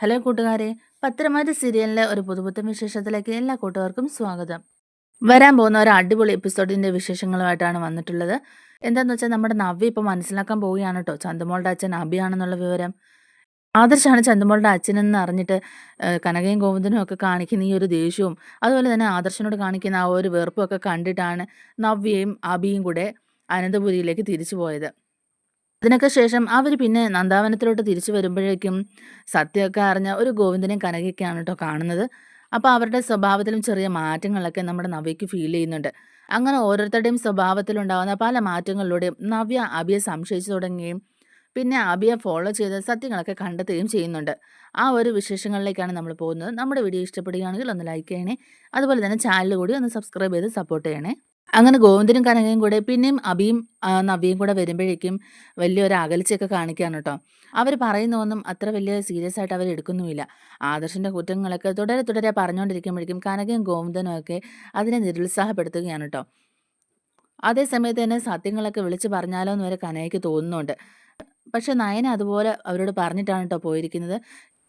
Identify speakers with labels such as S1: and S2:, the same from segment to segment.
S1: Hello കൂട്ടുകാരെ പത്രമാതി സീരിയലിലെ ഒരു പുതുപുത്തൻ വിശേഷത്തിലേക്ക് എല്ലാ കൂട്ടുകാർക്കും സ്വാഗതം. വരാൻ പോകുന്ന ഒരു അടിപൊളി എപ്പിസോഡിന്റെ വിശേഷങ്ങളുമായിട്ടാണ് വന്നിട്ടുള്ളത്. എന്താന്ന് വെച്ചാൽ നമ്മുടെ നവ്യ ഇപ്പൊ മനസ്സിലാക്കാൻ പോവുകയാണ് കേട്ടോ ചന്ദമോളുടെ അച്ഛൻ അബിയാണെന്നുള്ള വിവരം. ആദർശാണ് ചന്ദമോളുടെ അച്ഛനെന്ന് അറിഞ്ഞിട്ട് കനകയും ഗോവിന്ദനും ഒക്കെ കാണിക്കുന്ന ഈ ഒരു ദേഷ്യവും അതുപോലെ തന്നെ ആദർശനോട് കാണിക്കുന്ന ആ ഒരു വെറുപ്പും ഒക്കെ കണ്ടിട്ടാണ് നവ്യയും അബിയും കൂടെ അനന്തപുരിയിലേക്ക് തിരിച്ചു പോയത്. അതിനൊക്കെ ശേഷം അവർ പിന്നെ നന്ദാവനത്തിലോട്ട് തിരിച്ചു വരുമ്പോഴേക്കും സത്യമൊക്കെ അറിഞ്ഞ ഒരു ഗോവിന്ദനെയും കനകയൊക്കെയാണ് കേട്ടോ കാണുന്നത്. അപ്പോൾ അവരുടെ സ്വഭാവത്തിലും ചെറിയ മാറ്റങ്ങളൊക്കെ നമ്മുടെ നവ്യയ്ക്ക് ഫീൽ ചെയ്യുന്നുണ്ട്. അങ്ങനെ ഓരോരുത്തരുടെയും സ്വഭാവത്തിലുണ്ടാകുന്ന പല മാറ്റങ്ങളിലൂടെയും നവ്യ അബിയെ സംശയിച്ചു തുടങ്ങുകയും പിന്നെ അബിയെ ഫോളോ ചെയ്ത് സത്യങ്ങളൊക്കെ കണ്ടെത്തുകയും ചെയ്യുന്നുണ്ട്. ആ ഒരു വിശേഷങ്ങളിലേക്കാണ് നമ്മൾ പോകുന്നത്. നമ്മുടെ വീഡിയോ ഇഷ്ടപ്പെടുകയാണെങ്കിൽ ഒന്ന് ലൈക്ക് ചെയ്യണേ. അതുപോലെ തന്നെ ചാനൽ കൂടി ഒന്ന് സബ്സ്ക്രൈബ് ചെയ്ത് സപ്പോർട്ട് ചെയ്യണേ. അങ്ങനെ ഗോവിന്ദനും കനകയും കൂടെ പിന്നെയും അബിയും നവ്യയും കൂടെ വരുമ്പോഴേക്കും വലിയൊരു അകൽച്ചയൊക്കെ കാണിക്കുകയാണ് കേട്ടോ. അവർ പറയുന്നതൊന്നും അത്ര വലിയ സീരിയസ് ആയിട്ട് അവർ എടുക്കുന്നുമില്ല. ആദർശിന്റെ കുറ്റങ്ങളൊക്കെ തുടരെ തുടരെ പറഞ്ഞുകൊണ്ടിരിക്കുമ്പോഴേക്കും കനകയും ഗോവിന്ദനും ഒക്കെ അതിനെ നിരുത്സാഹപ്പെടുത്തുകയാണ് കേട്ടോ. അതേ സമയത്ത് തന്നെ സത്യങ്ങളൊക്കെ വിളിച്ച് പറഞ്ഞാലോ എന്ന് വരെ കനകയ്ക്ക് തോന്നുന്നുണ്ട്. പക്ഷെ നയന അതുപോലെ അവരോട് പറഞ്ഞിട്ടാണ് കേട്ടോ പോയിരിക്കുന്നത്.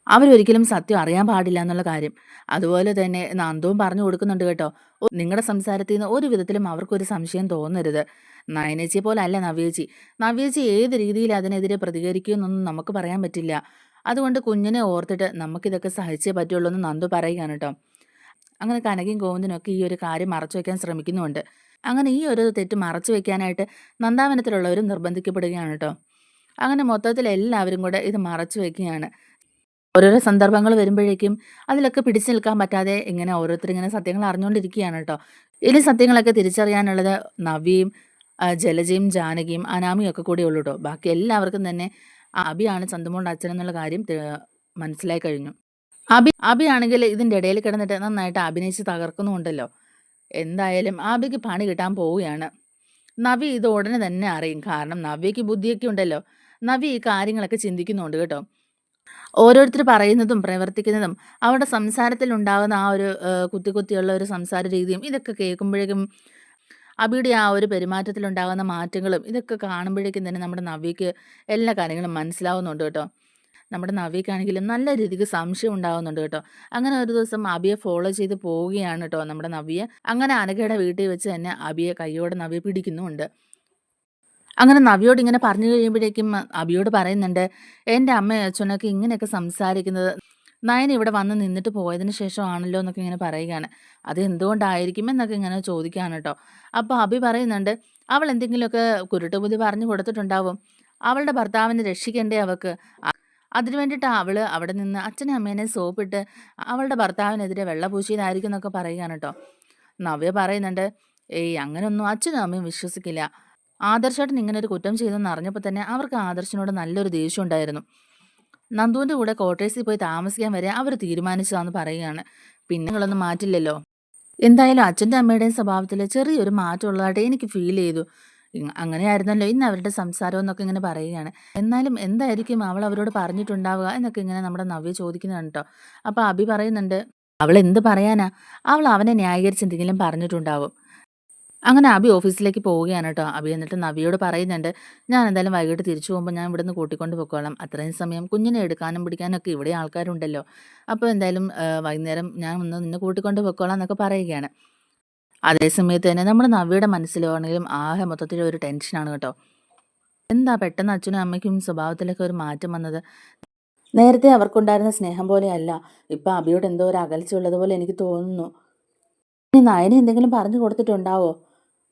S1: അവരൊരിക്കലും സത്യം അറിയാൻ പാടില്ല എന്നുള്ള കാര്യം. അതുപോലെ തന്നെ നന്ദവും പറഞ്ഞു കൊടുക്കുന്നുണ്ട് കേട്ടോ. നിങ്ങളുടെ സംസാരത്തിൽ നിന്ന് ഒരു വിധത്തിലും അവർക്കൊരു സംശയം തോന്നരുത്. നയനേച്ചിയെ പോലെ അല്ല നവ്യേച്ചി. നവ്യേച്ചി ഏത് രീതിയിൽ അതിനെതിരെ പ്രതികരിക്കുമെന്നൊന്നും നമുക്ക് പറയാൻ പറ്റില്ല. അതുകൊണ്ട് കുഞ്ഞിനെ ഓർത്തിട്ട് നമുക്കിതൊക്കെ സഹിച്ചേ പറ്റുള്ളൂ എന്ന് നന്ദു പറയുകയാണ് കേട്ടോ. അങ്ങനെ കനകയും ഗോവിന്ദനും ഒക്കെ ഈ ഒരു കാര്യം മറച്ചു വയ്ക്കാൻ ശ്രമിക്കുന്നുമുണ്ട്. അങ്ങനെ ഈ ഒരു തെറ്റ് മറച്ചു വയ്ക്കാനായിട്ട് നന്ദാവനത്തിലുള്ളവരും നിർബന്ധിക്കപ്പെടുകയാണ് കേട്ടോ. അങ്ങനെ മൊത്തത്തിൽ എല്ലാവരും കൂടെ ഇത് മറച്ചു വെക്കുകയാണ്. ഓരോരോ സന്ദർഭങ്ങൾ വരുമ്പോഴേക്കും അതിലൊക്കെ പിടിച്ചു നിൽക്കാൻ പറ്റാതെ ഇങ്ങനെ ഓരോരുത്തർ ഇങ്ങനെ സത്യങ്ങൾ അറിഞ്ഞുകൊണ്ടിരിക്കുകയാണ് കേട്ടോ. ഇനി സത്യങ്ങളൊക്കെ തിരിച്ചറിയാനുള്ളത് നവ്യയും ആ, ജലജയും ജാനകിയും അനാമിയും ഒക്കെ കൂടെ ഉള്ളൂ കേട്ടോ. ബാക്കി എല്ലാവർക്കും തന്നെ അബിയാണ് ചന്തുമോളുടെ അച്ഛൻ എന്നുള്ള കാര്യം മനസ്സിലായി കഴിഞ്ഞു. അബി അബിയാണെങ്കിൽ ഇതിന്റെ ഇടയിൽ കിടന്നിട്ട് നന്നായിട്ട് അഭിനയിച്ച് തകർക്കുന്നുണ്ടല്ലോ. എന്തായാലും അബിക്ക് പണി കിട്ടാൻ പോവുകയാണ്. നവി ഇത് ഉടനെ തന്നെ അറിയും. കാരണം നവ്യക്ക് ബുദ്ധിയൊക്കെ ഉണ്ടല്ലോ. നവി ഈ കാര്യങ്ങളൊക്കെ ചിന്തിക്കുന്നുണ്ട് കേട്ടോ. ഓരോരുത്തർ പറയുന്നതും പ്രവർത്തിക്കുന്നതും അവരുടെ സംസാരത്തിൽ ഉണ്ടാകുന്ന ആ ഒരു കുത്തി കുത്തിയുള്ള ഒരു സംസാര രീതിയും ഇതൊക്കെ കേൾക്കുമ്പോഴേക്കും അബിയുടെ ആ ഒരു പെരുമാറ്റത്തിലുണ്ടാകുന്ന മാറ്റങ്ങളും ഇതൊക്കെ കാണുമ്പോഴേക്കും തന്നെ നമ്മുടെ നവ്യക്ക് എല്ലാ കാര്യങ്ങളും മനസ്സിലാവുന്നുണ്ട് കേട്ടോ. നമ്മുടെ നവ്യക്കാണെങ്കിലും നല്ല രീതിക്ക് സംശയം ഉണ്ടാകുന്നുണ്ട് കേട്ടോ. അങ്ങനെ ഒരു ദിവസം അബിയെ ഫോളോ ചെയ്ത് പോവുകയാണ് കേട്ടോ നമ്മുടെ നവ്യ. അങ്ങനെ അനഘയുടെ വീട്ടിൽ വെച്ച് തന്നെ അബിയെ കൈയോടെ നവ്യ പിടിക്കുന്നുമുണ്ട്. അങ്ങനെ നവിയോട് ഇങ്ങനെ പറഞ്ഞു കഴിയുമ്പോഴേക്കും അബിയോട് പറയുന്നുണ്ട് എന്റെ അമ്മയും അച്ഛനൊക്കെ ഇങ്ങനെയൊക്കെ സംസാരിക്കുന്നത് നയൻ ഇവിടെ വന്ന് നിന്നിട്ട് പോയതിന് ശേഷമാണല്ലോ എന്നൊക്കെ ഇങ്ങനെ പറയുകയാണ്. അത് എന്തുകൊണ്ടായിരിക്കും? എന്നൊക്കെ ഇങ്ങനെ ചോദിക്കുകയാണ് കേട്ടോ. അപ്പോൾ അബി പറയുന്നുണ്ട് അവൾ എന്തെങ്കിലുമൊക്കെ കുരുട്ടുബുദ്ധി പറഞ്ഞു കൊടുത്തിട്ടുണ്ടാവും. അവളുടെ ഭർത്താവിനെ രക്ഷിക്കണ്ടേ അവൾക്ക്? അതിനു വേണ്ടിയിട്ട് അവൾ അവിടെ നിന്ന് അച്ഛനെ അമ്മേനെ സോപ്പിട്ട് അവളുടെ ഭർത്താവിനെതിരെ വെള്ള പൂശിയതായിരിക്കും എന്നൊക്കെ പറയുകയാണ് കേട്ടോ. നവ്യ പറയുന്നുണ്ട് ഏയ് അങ്ങനെയൊന്നും അച്ഛനും അമ്മയും വിശ്വസിക്കില്ല. ആദർശേട്ടൻ ഇങ്ങനെ ഒരു കുറ്റം ചെയ്തെന്ന് അറിഞ്ഞപ്പോൾ തന്നെ അവർക്ക് ആദർശിനോട് നല്ലൊരു ദേഷ്യം ഉണ്ടായിരുന്നു. നന്ദുവിന്റെ കൂടെ ക്വാർട്ടേഴ്സിൽ പോയി താമസിക്കാൻ വരെ അവർ തീരുമാനിച്ചതാന്ന് പറയുകയാണ്. പിന്നെ നിങ്ങളൊന്നും മാറ്റില്ലല്ലോ. എന്തായാലും അച്ഛന്റെ അമ്മയുടെയും സ്വഭാവത്തിൽ ചെറിയൊരു മാറ്റം ഉള്ളതായിട്ട് എനിക്ക് ഫീൽ ചെയ്തു. അങ്ങനെയായിരുന്നല്ലോ ഇന്ന് അവരുടെ സംസാരം എന്നൊക്കെ ഇങ്ങനെ പറയുകയാണ്. എന്നാലും എന്തായിരിക്കും അവൾ അവരോട് പറഞ്ഞിട്ടുണ്ടാവുക എന്നൊക്കെ ഇങ്ങനെ നമ്മുടെ നവ്യ ചോദിക്കുന്നതാണ് കേട്ടോ. അപ്പോൾ അഭി പറയുന്നുണ്ട് അവൾ എന്ത് പറയാനാ? അവൾ അവനെ ന്യായീകരിച്ച് എന്തെങ്കിലും പറഞ്ഞിട്ടുണ്ടാവും. അങ്ങനെ അബി ഓഫീസിലേക്ക് പോവുകയാണ് കേട്ടോ. അബി എന്നിട്ട് നവിയോട് പറയുന്നുണ്ട് ഞാൻ എന്തായാലും വൈകിട്ട് തിരിച്ചു പോകുമ്പോൾ ഞാൻ ഇവിടുന്ന് കൂട്ടിക്കൊണ്ട് പൊക്കോളാം. അത്രയും സമയം കുഞ്ഞിനെ എടുക്കാനും പിടിക്കാനൊക്കെ ഇവിടെ ആൾക്കാരുണ്ടല്ലോ അപ്പോൾ എന്തായാലും വൈകുന്നേരം ഞാൻ ഒന്ന് നിന്നെ കൂട്ടിക്കൊണ്ട് പൊക്കോളാം എന്നൊക്കെ പറയുകയാണ്. അതേസമയത്ത് തന്നെ നമ്മുടെ നവിയുടെ മനസ്സിലാണെങ്കിലും ആകെ മൊത്തത്തിൽ ഒരു ടെൻഷനാണ് കേട്ടോ. എന്താ പെട്ടെന്ന് അച്ഛനും അമ്മയ്ക്കും സ്വഭാവത്തിലൊക്കെ ഒരു മാറ്റം വന്നത്? നേരത്തെ അവർക്കുണ്ടായിരുന്ന സ്നേഹം പോലെയല്ല. ഇപ്പം അബിയോട് എന്തോ ഒരു അകൽച്ച ഉള്ളതുപോലെ എനിക്ക് തോന്നുന്നു. ഇനി നയനെ എന്തെങ്കിലും പറഞ്ഞു കൊടുത്തിട്ടുണ്ടാവോ?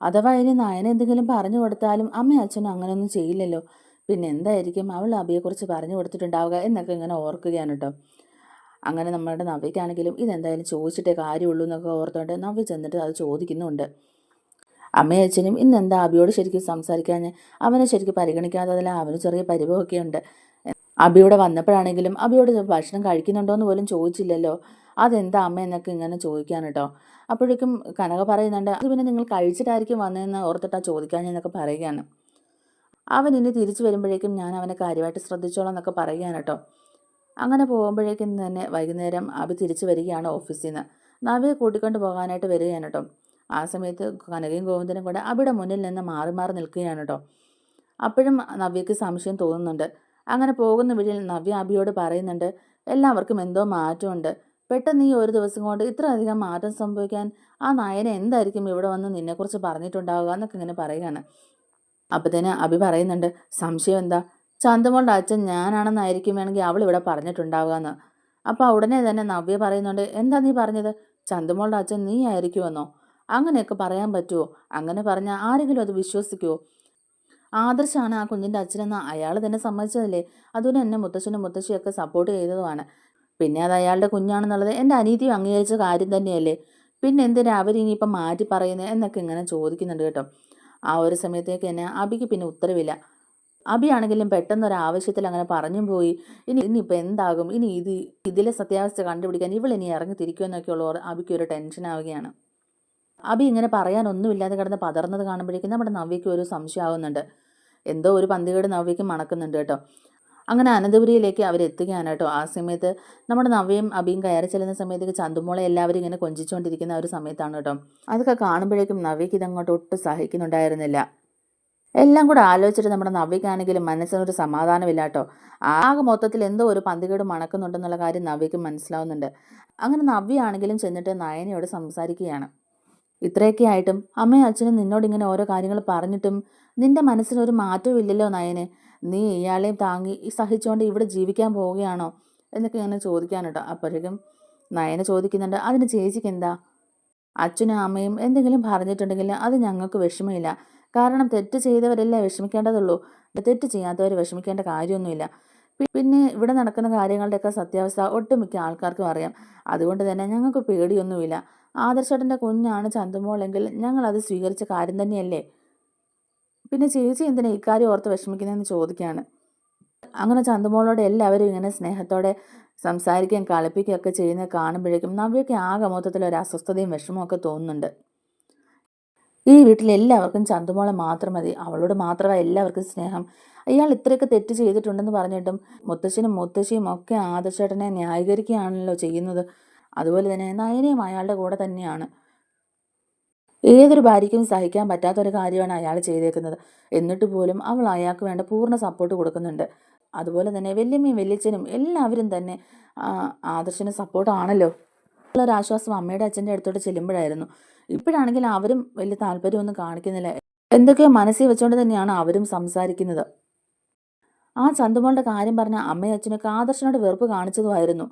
S1: അഥവാ ഇനി നയന എന്തെങ്കിലും പറഞ്ഞു കൊടുത്താലും അമ്മയും അച്ഛനും അങ്ങനെയൊന്നും ചെയ്യില്ലല്ലോ. പിന്നെ എന്തായിരിക്കും? അവൾ അബിയെക്കുറിച്ച് പറഞ്ഞു കൊടുത്തിട്ടുണ്ടാവുക എന്നൊക്കെ ഇങ്ങനെ ഓർക്കുകയാണ് കേട്ടോ. അങ്ങനെ നമ്മുടെ നവ്യക്കാണെങ്കിലും ഇതെന്തായാലും ചോദിച്ചിട്ടേ കാര്യമുള്ളൂ എന്നൊക്കെ ഓർത്തുകൊണ്ട് നവ്യ ചെന്നിട്ട് അത് ചോദിക്കുന്നുണ്ട്. അമ്മയും അച്ഛനും ഇന്ന് എന്താ അബിയോട് ശരിക്കും സംസാരിക്കാൻ അവനെ ശരിക്കും പരിഗണിക്കാത്തതിൽ അവന് ചെറിയ പരിഭവമൊക്കെ ഉണ്ട് അബിയോടെ വന്നപ്പോഴാണെങ്കിലും അബിയോട് ഭക്ഷണം കഴിക്കുന്നുണ്ടോ എന്ന് പോലും ചോദിച്ചില്ലല്ലോ. അതെന്താ അമ്മ എന്നൊക്കെ ഇങ്ങനെ ചോദിക്കാൻ കേട്ടോ അപ്പോഴേക്കും കനക പറയുന്നുണ്ട് അത് പിന്നെ നിങ്ങൾ കഴിച്ചിട്ടായിരിക്കും വന്നതെന്ന് ഓർത്തിട്ടാ ചോദിക്കാൻ എന്നൊക്കെ പറയുകയാണ്. അവൻ ഇനി തിരിച്ചു വരുമ്പോഴേക്കും ഞാൻ അവനെ കാര്യമായിട്ട് ശ്രദ്ധിച്ചോളാം എന്നൊക്കെ പറയുകയാണ് കേട്ടോ അങ്ങനെ പോകുമ്പോഴേക്കും തന്നെ വൈകുന്നേരം അബി തിരിച്ചു വരികയാണ് ഓഫീസിൽ നിന്ന് നവയെ കൂട്ടിക്കൊണ്ട് പോകാനായിട്ട് വരികയാണ് കേട്ടോ ആ സമയത്ത് കനകയും ഗോവിന്ദനും കൂടെ അബിയുടെ മുന്നിൽ നിന്ന് മാറി മാറി നിൽക്കുകയാണ് കേട്ടോ അപ്പോഴും നവ്യക്ക് സംശയം തോന്നുന്നുണ്ട്. അങ്ങനെ പോകുന്ന വഴിയിൽ നവ്യ അബിയോട് പറയുന്നുണ്ട് എല്ലാവർക്കും എന്തോ മാറ്റമുണ്ട്. പെട്ടെന്ന് ഈ ഒരു ദിവസം കൊണ്ട് ഇത്രയധികം മാറ്റം സംഭവിക്കാൻ ആ നായനെ എന്തായിരിക്കും ഇവിടെ വന്ന് നിന്നെക്കുറിച്ച് പറഞ്ഞിട്ടുണ്ടാവുക എന്നൊക്കെ ഇങ്ങനെ പറയുകയാണ്. അപ്പത്തേന് അഭി പറയുന്നുണ്ട് സംശയം എന്താ? ചന്തമോളുടെ അച്ഛൻ ഞാനാണെന്നായിരിക്കും വേണമെങ്കിൽ അവൾ ഇവിടെ പറഞ്ഞിട്ടുണ്ടാവുക എന്ന്. അപ്പോൾ ഉടനെ തന്നെ നവ്യ പറയുന്നുണ്ട് എന്താ നീ പറഞ്ഞത്? ചന്തമോളുടെ അച്ഛൻ നീ ആയിരിക്കുമെന്നോ? അങ്ങനെയൊക്കെ പറയാൻ പറ്റുമോ അങ്ങനെ പറഞ്ഞാൽ ആരെങ്കിലും അത് വിശ്വസിക്കുമോ ആദർശാണ് ആ കുഞ്ഞിന്റെ അച്ഛനെന്ന് അയാൾ തന്നെ സമ്മതിച്ചതല്ലേ? അതുകൊണ്ട് എന്നെ മുത്തശ്ശനും മുത്തശ്ശിയൊക്കെ സപ്പോർട്ട് ചെയ്തതുമാണ്. പിന്നെ അത് അയാളുടെ കുഞ്ഞാണെന്നുള്ളത് എന്റെ അനീതിയും അംഗീകരിച്ച കാര്യം തന്നെയല്ലേ? പിന്നെ എന്തിനാ അവരിനിയിപ്പം മാറ്റി പറയുന്നത് എന്നൊക്കെ ഇങ്ങനെ ചോദിക്കുന്നുണ്ട് കേട്ടോ. ആ ഒരു സമയത്തേക്ക് തന്നെ അബിക്ക് പിന്നെ ഉത്തരവില്ല. അബിയാണെങ്കിലും പെട്ടെന്നൊരു ആവശ്യത്തിൽ അങ്ങനെ പറഞ്ഞു പോയി. ഇനി ഇനിയിപ്പോൾ എന്താകും? ഇനി ഇത് ഇതിലെ സത്യാവസ്ഥ കണ്ടുപിടിക്കാൻ ഇവൾ ഇനി ഇറങ്ങി തിരിക്കുമെന്നൊക്കെയുള്ളവർ അബിക്ക് ഒരു ടെൻഷൻ ആവുകയാണ്. അബി ഇങ്ങനെ പറയാനൊന്നുമില്ലാതെ കിടന്ന് പതർന്നത് കാണുമ്പോഴേക്കും നമ്മുടെ നവ്യയ്ക്ക് ഒരു സംശയമാകുന്നുണ്ട് എന്തോ ഒരു പന്തികേട് നവ്യയ്ക്ക് മണക്കുന്നുണ്ട് കേട്ടോ. അങ്ങനെ അനന്തപുരിയിലേക്ക് അവരെത്തുകയാണ് കേട്ടോ. ആ സമയത്ത് നമ്മുടെ നവയും അബിയും കയറി ചെല്ലുന്ന സമയത്തേക്ക് ചന്തുമോളെ എല്ലാവരും ഇങ്ങനെ കൊഞ്ചിച്ചുകൊണ്ടിരിക്കുന്ന ഒരു സമയത്താണ് കേട്ടോ. അതൊക്കെ കാണുമ്പോഴേക്കും നവയ്ക്ക് ഇതങ്ങോട്ട് ഒട്ടും സഹിക്കുന്നുണ്ടായിരുന്നില്ല. എല്ലാം കൂടെ ആലോചിച്ചിട്ട് നമ്മുടെ നവ്യക്കാണെങ്കിലും മനസ്സിനൊരു സമാധാനമില്ല കേട്ടോ. ആകെ മൊത്തത്തിൽ എന്തോ ഒരു പന്തികേട് മണക്കുന്നുണ്ടെന്നുള്ള കാര്യം നവ്യക്ക് മനസ്സിലാവുന്നുണ്ട്. അങ്ങനെ നവ്യയാണെങ്കിലും ചെന്നിട്ട് നയനയോട് സംസാരിക്കുകയാണ്. ഇത്രയൊക്കെ ആയിട്ടും അമ്മയും അച്ഛനും നിന്നോട് ഇങ്ങനെ ഓരോ കാര്യങ്ങൾ പറഞ്ഞിട്ടും നിന്റെ മനസ്സിനൊരു മാറ്റവും ഇല്ലല്ലോ നയനെ. നീ ഇയാളെയും താങ്ങി സഹിച്ചുകൊണ്ട് ഇവിടെ ജീവിക്കാൻ പോവുകയാണോ? എന്നൊക്കെ ഇങ്ങനെ ചോദിക്കാൻ കേട്ടോ അപ്പോഴേക്കും നയന ചോദിക്കുന്നുണ്ട് അതിന് ചേച്ചിക്ക് എന്താ? അച്ഛനും അമ്മയും എന്തെങ്കിലും പറഞ്ഞിട്ടുണ്ടെങ്കിൽ അത് ഞങ്ങൾക്ക് വിഷമമില്ല. കാരണം തെറ്റ് ചെയ്തവരല്ലേ വിഷമിക്കേണ്ടതുള്ളൂ. തെറ്റ് ചെയ്യാത്തവർ വിഷമിക്കേണ്ട കാര്യമൊന്നുമില്ല. പിന്നെ ഇവിടെ നടക്കുന്ന കാര്യങ്ങളുടെയൊക്കെ സത്യാവസ്ഥ ഒട്ടുമിക്ക ആൾക്കാർക്കും അറിയാം. അതുകൊണ്ട് തന്നെ ഞങ്ങൾക്ക് പേടിയൊന്നുമില്ല. ആദർശേട്ടന്റെ കുഞ്ഞാണ് ചന്തമോളെങ്കിൽ ഞങ്ങൾ അത് സ്വീകരിച്ച കാര്യം തന്നെയല്ലേ? പിന്നെ ചേച്ചി എന്തിനാ ഇക്കാര്യം ഓർത്ത് വിഷമിക്കുന്നതെന്ന് ചോദിക്കുകയാണ് അങ്ങനെ ചന്തുമോളോട് എല്ലാവരും ഇങ്ങനെ സ്നേഹത്തോടെ സംസാരിക്കുകയും കളിപ്പിക്കുകയൊക്കെ ചെയ്യുന്നത് കാണുമ്പോഴേക്കും നവ്യയ്ക്ക് ആകെ മൊത്തത്തിൽ ഒരു അസ്വസ്ഥതയും വിഷമവും ഒക്കെ തോന്നുന്നുണ്ട്. ഈ വീട്ടിൽ എല്ലാവർക്കും ചന്തുമോളെ മാത്രം മതി അവളോട് മാത്രമായി എല്ലാവർക്കും സ്നേഹം. അയാൾ ഇത്രയൊക്കെ തെറ്റ് ചെയ്തിട്ടുണ്ടെന്ന് പറഞ്ഞിട്ടും മുത്തശ്ശനും മുത്തശ്ശിയും ഒക്കെ ആദർശേട്ടനെ ന്യായീകരിക്കുകയാണല്ലോ ചെയ്യുന്നത്. അതുപോലെ തന്നെ നയനയും അയാളുടെ കൂടെ തന്നെയാണ്. ഏതൊരു ഭാര്യയ്ക്കും സഹിക്കാൻ പറ്റാത്തൊരു കാര്യമാണ് അയാൾ ചെയ്തേക്കുന്നത്. എന്നിട്ട് പോലും അവൾ അയാൾക്ക് വേണ്ട പൂർണ സപ്പോർട്ട് കൊടുക്കുന്നുണ്ട്. അതുപോലെ തന്നെ വല്യമ്മയും വല്യച്ഛനും എല്ലാവരും തന്നെ ആദർശന് സപ്പോർട്ടാണല്ലോ ഒരു ആശ്വാസം അമ്മയുടെ അച്ഛന്റെ അടുത്തോട്ട് ചെല്ലുമ്പോഴായിരുന്നു. ഇപ്പോഴാണെങ്കിൽ അവരും വലിയ താല്പര്യമൊന്നും കാണിക്കുന്നില്ല. എന്തൊക്കെയോ മനസ്സിൽ വെച്ചുകൊണ്ട് തന്നെയാണ് അവരും സംസാരിക്കുന്നത്. ആ ചന്തുമോളുടെ കാര്യം പറഞ്ഞ അമ്മയും അച്ഛനൊക്കെ ആദർശനോട് വെറുപ്പ് കാണിച്ചതുമായിരുന്നു.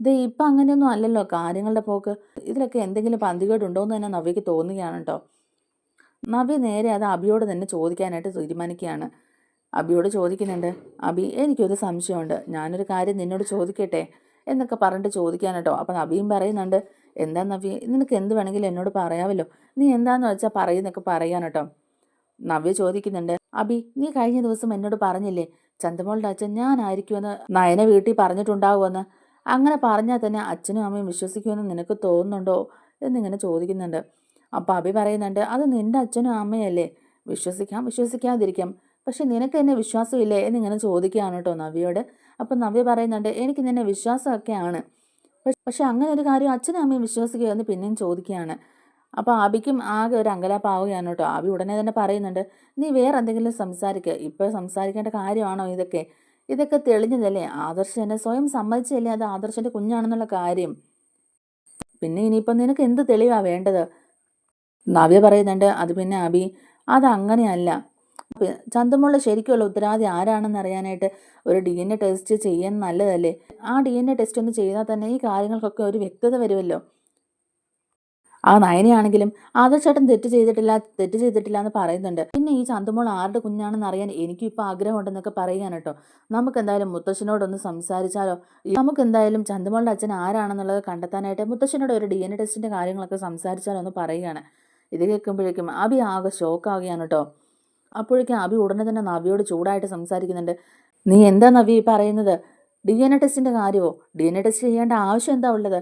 S1: ഇത് ഇപ്പം അങ്ങനെയൊന്നും അല്ലല്ലോ. കാര്യങ്ങളുടെ പോക്ക്. ഇതിലൊക്കെ എന്തെങ്കിലും പന്തികേടുണ്ടോ എന്ന് തന്നെ നവ്യക്ക് തോന്നുകയാണ് കേട്ടോ നവ്യ നേരെ അത് അബിയോട് തന്നെ ചോദിക്കാനായിട്ട് തീരുമാനിക്കുകയാണ്. അബിയോട് ചോദിക്കുന്നുണ്ട് അബി എനിക്കൊരു സംശയമുണ്ട്. ഞാനൊരു കാര്യം നിന്നോട് ചോദിക്കട്ടെ? എന്നൊക്കെ പറഞ്ഞിട്ട് ചോദിക്കാൻ കേട്ടോ അപ്പം അബിയും പറയുന്നുണ്ട് എന്താ നവ്യ? നിനക്ക് എന്ത് വേണമെങ്കിലും എന്നോട് പറയാമല്ലോ. നീ എന്താന്ന് വെച്ചാൽ പറയുന്നൊക്കെ പറയാൻ കേട്ടോ നവ്യ ചോദിക്കുന്നുണ്ട് അബി നീ കഴിഞ്ഞ ദിവസം എന്നോട് പറഞ്ഞില്ലേ ചന്തമോളുടെ അച്ഛൻ ഞാനായിരിക്കുമെന്ന് നയന വീട്ടിൽ പറഞ്ഞിട്ടുണ്ടാവുമെന്ന്? അങ്ങനെ പറഞ്ഞാൽ തന്നെ അച്ഛനും അമ്മയും വിശ്വസിക്കുമെന്ന് നിനക്ക് തോന്നുന്നുണ്ടോ എന്നിങ്ങനെ ചോദിക്കുന്നുണ്ട്. അപ്പോൾ അഭി പറയുന്നുണ്ട് അത് നിന്റെ അച്ഛനും അമ്മയല്ലേ? വിശ്വസിക്കാം വിശ്വസിക്കാതിരിക്കാം. പക്ഷെ നിനക്ക് എന്നെ വിശ്വാസമില്ലേ? എന്നിങ്ങനെ ചോദിക്കുകയാണ് കേട്ടോ നവ്യയോട് അപ്പം നവ്യ പറയുന്നുണ്ട് എനിക്ക് നിന്നെ വിശ്വാസമൊക്കെയാണ്. പക്ഷെ പക്ഷെ അങ്ങനെ ഒരു കാര്യം അച്ഛനും അമ്മയും വിശ്വസിക്കുക എന്ന് പിന്നെയും ചോദിക്കുകയാണ്. അപ്പോൾ ആബിക്കും ആകെ ഒരു അങ്കലാപ്പാവുകയാണ് കേട്ടോ. ആബി ഉടനെ തന്നെ പറയുന്നുണ്ട് നീ വേറെ എന്തെങ്കിലും സംസാരിക്കുക ഇപ്പോൾ സംസാരിക്കേണ്ട കാര്യമാണോ ഇതൊക്കെ? ഇതൊക്കെ തെളിഞ്ഞതല്ലേ? ആദർശ് എന്നെ സ്വയം സമ്മതിച്ചല്ലേ അത് ആദർശന്റെ കുഞ്ഞാണെന്നുള്ള കാര്യം? പിന്നെ ഇനിയിപ്പം നിനക്ക് എന്ത് തെളിവാ വേണ്ടത്? നവ്യ പറയുന്നുണ്ട് അത് പിന്നെ അബി അതങ്ങനെയല്ല. അങ്ങനെയല്ല ചന്തമുള്ള ശരിക്കുള്ള ഉത്തരവാദി ആരാണെന്ന് അറിയാനായിട്ട് ഒരു ഡി എൻ എ ടെസ്റ്റ് ചെയ്യാൻ നല്ലതല്ലേ? ആ ഡി എൻ എ ടെസ്റ്റ് ഒന്ന് ചെയ്താൽ തന്നെ ഈ കാര്യങ്ങൾക്കൊക്കെ ഒരു വ്യക്തത വരുമല്ലോ. ആ നയനയാണെങ്കിലും ആദർശേട്ടൻ തെറ്റ് ചെയ്തിട്ടില്ല തെറ്റ് ചെയ്തിട്ടില്ല എന്ന് പറയുന്നുണ്ട്. പിന്നെ ഈ ചന്തമോൾ ആരുടെ കുഞ്ഞാണെന്ന് അറിയാൻ എനിക്കും ഇപ്പോൾ ആഗ്രഹമുണ്ടെന്നൊക്കെ പറയുകയാണ് കേട്ടോ. നമുക്ക് എന്തായാലും മുത്തശ്ശനോടൊന്ന് സംസാരിച്ചാലോ? നമുക്ക് എന്തായാലും ചന്തമോളുടെ അച്ഛൻ ആരാണെന്നുള്ളത് കണ്ടെത്താനായിട്ട് മുത്തശ്ശനോട് ഒരു ഡി എൻ എ ടെസ്റ്റിന്റെ കാര്യങ്ങളൊക്കെ സംസാരിച്ചാലോ എന്ന് പറയുകയാണ്. ഇത് കേൾക്കുമ്പോഴേക്കും അബി ആകെ ഷോക്കാവുകയാണ് കേട്ടോ. അപ്പോഴേക്കും അബി ഉടനെ തന്നെ നവിയോട് ചൂടായിട്ട് സംസാരിക്കുന്നുണ്ട്. നീ എന്താ നവി പറയുന്നത്? ഡി എൻ എ ടെസ്റ്റിന്റെ കാര്യമോ ഡി എൻ എ ടെസ്റ്റ് ചെയ്യേണ്ട ആവശ്യം എന്താ ഉള്ളത്?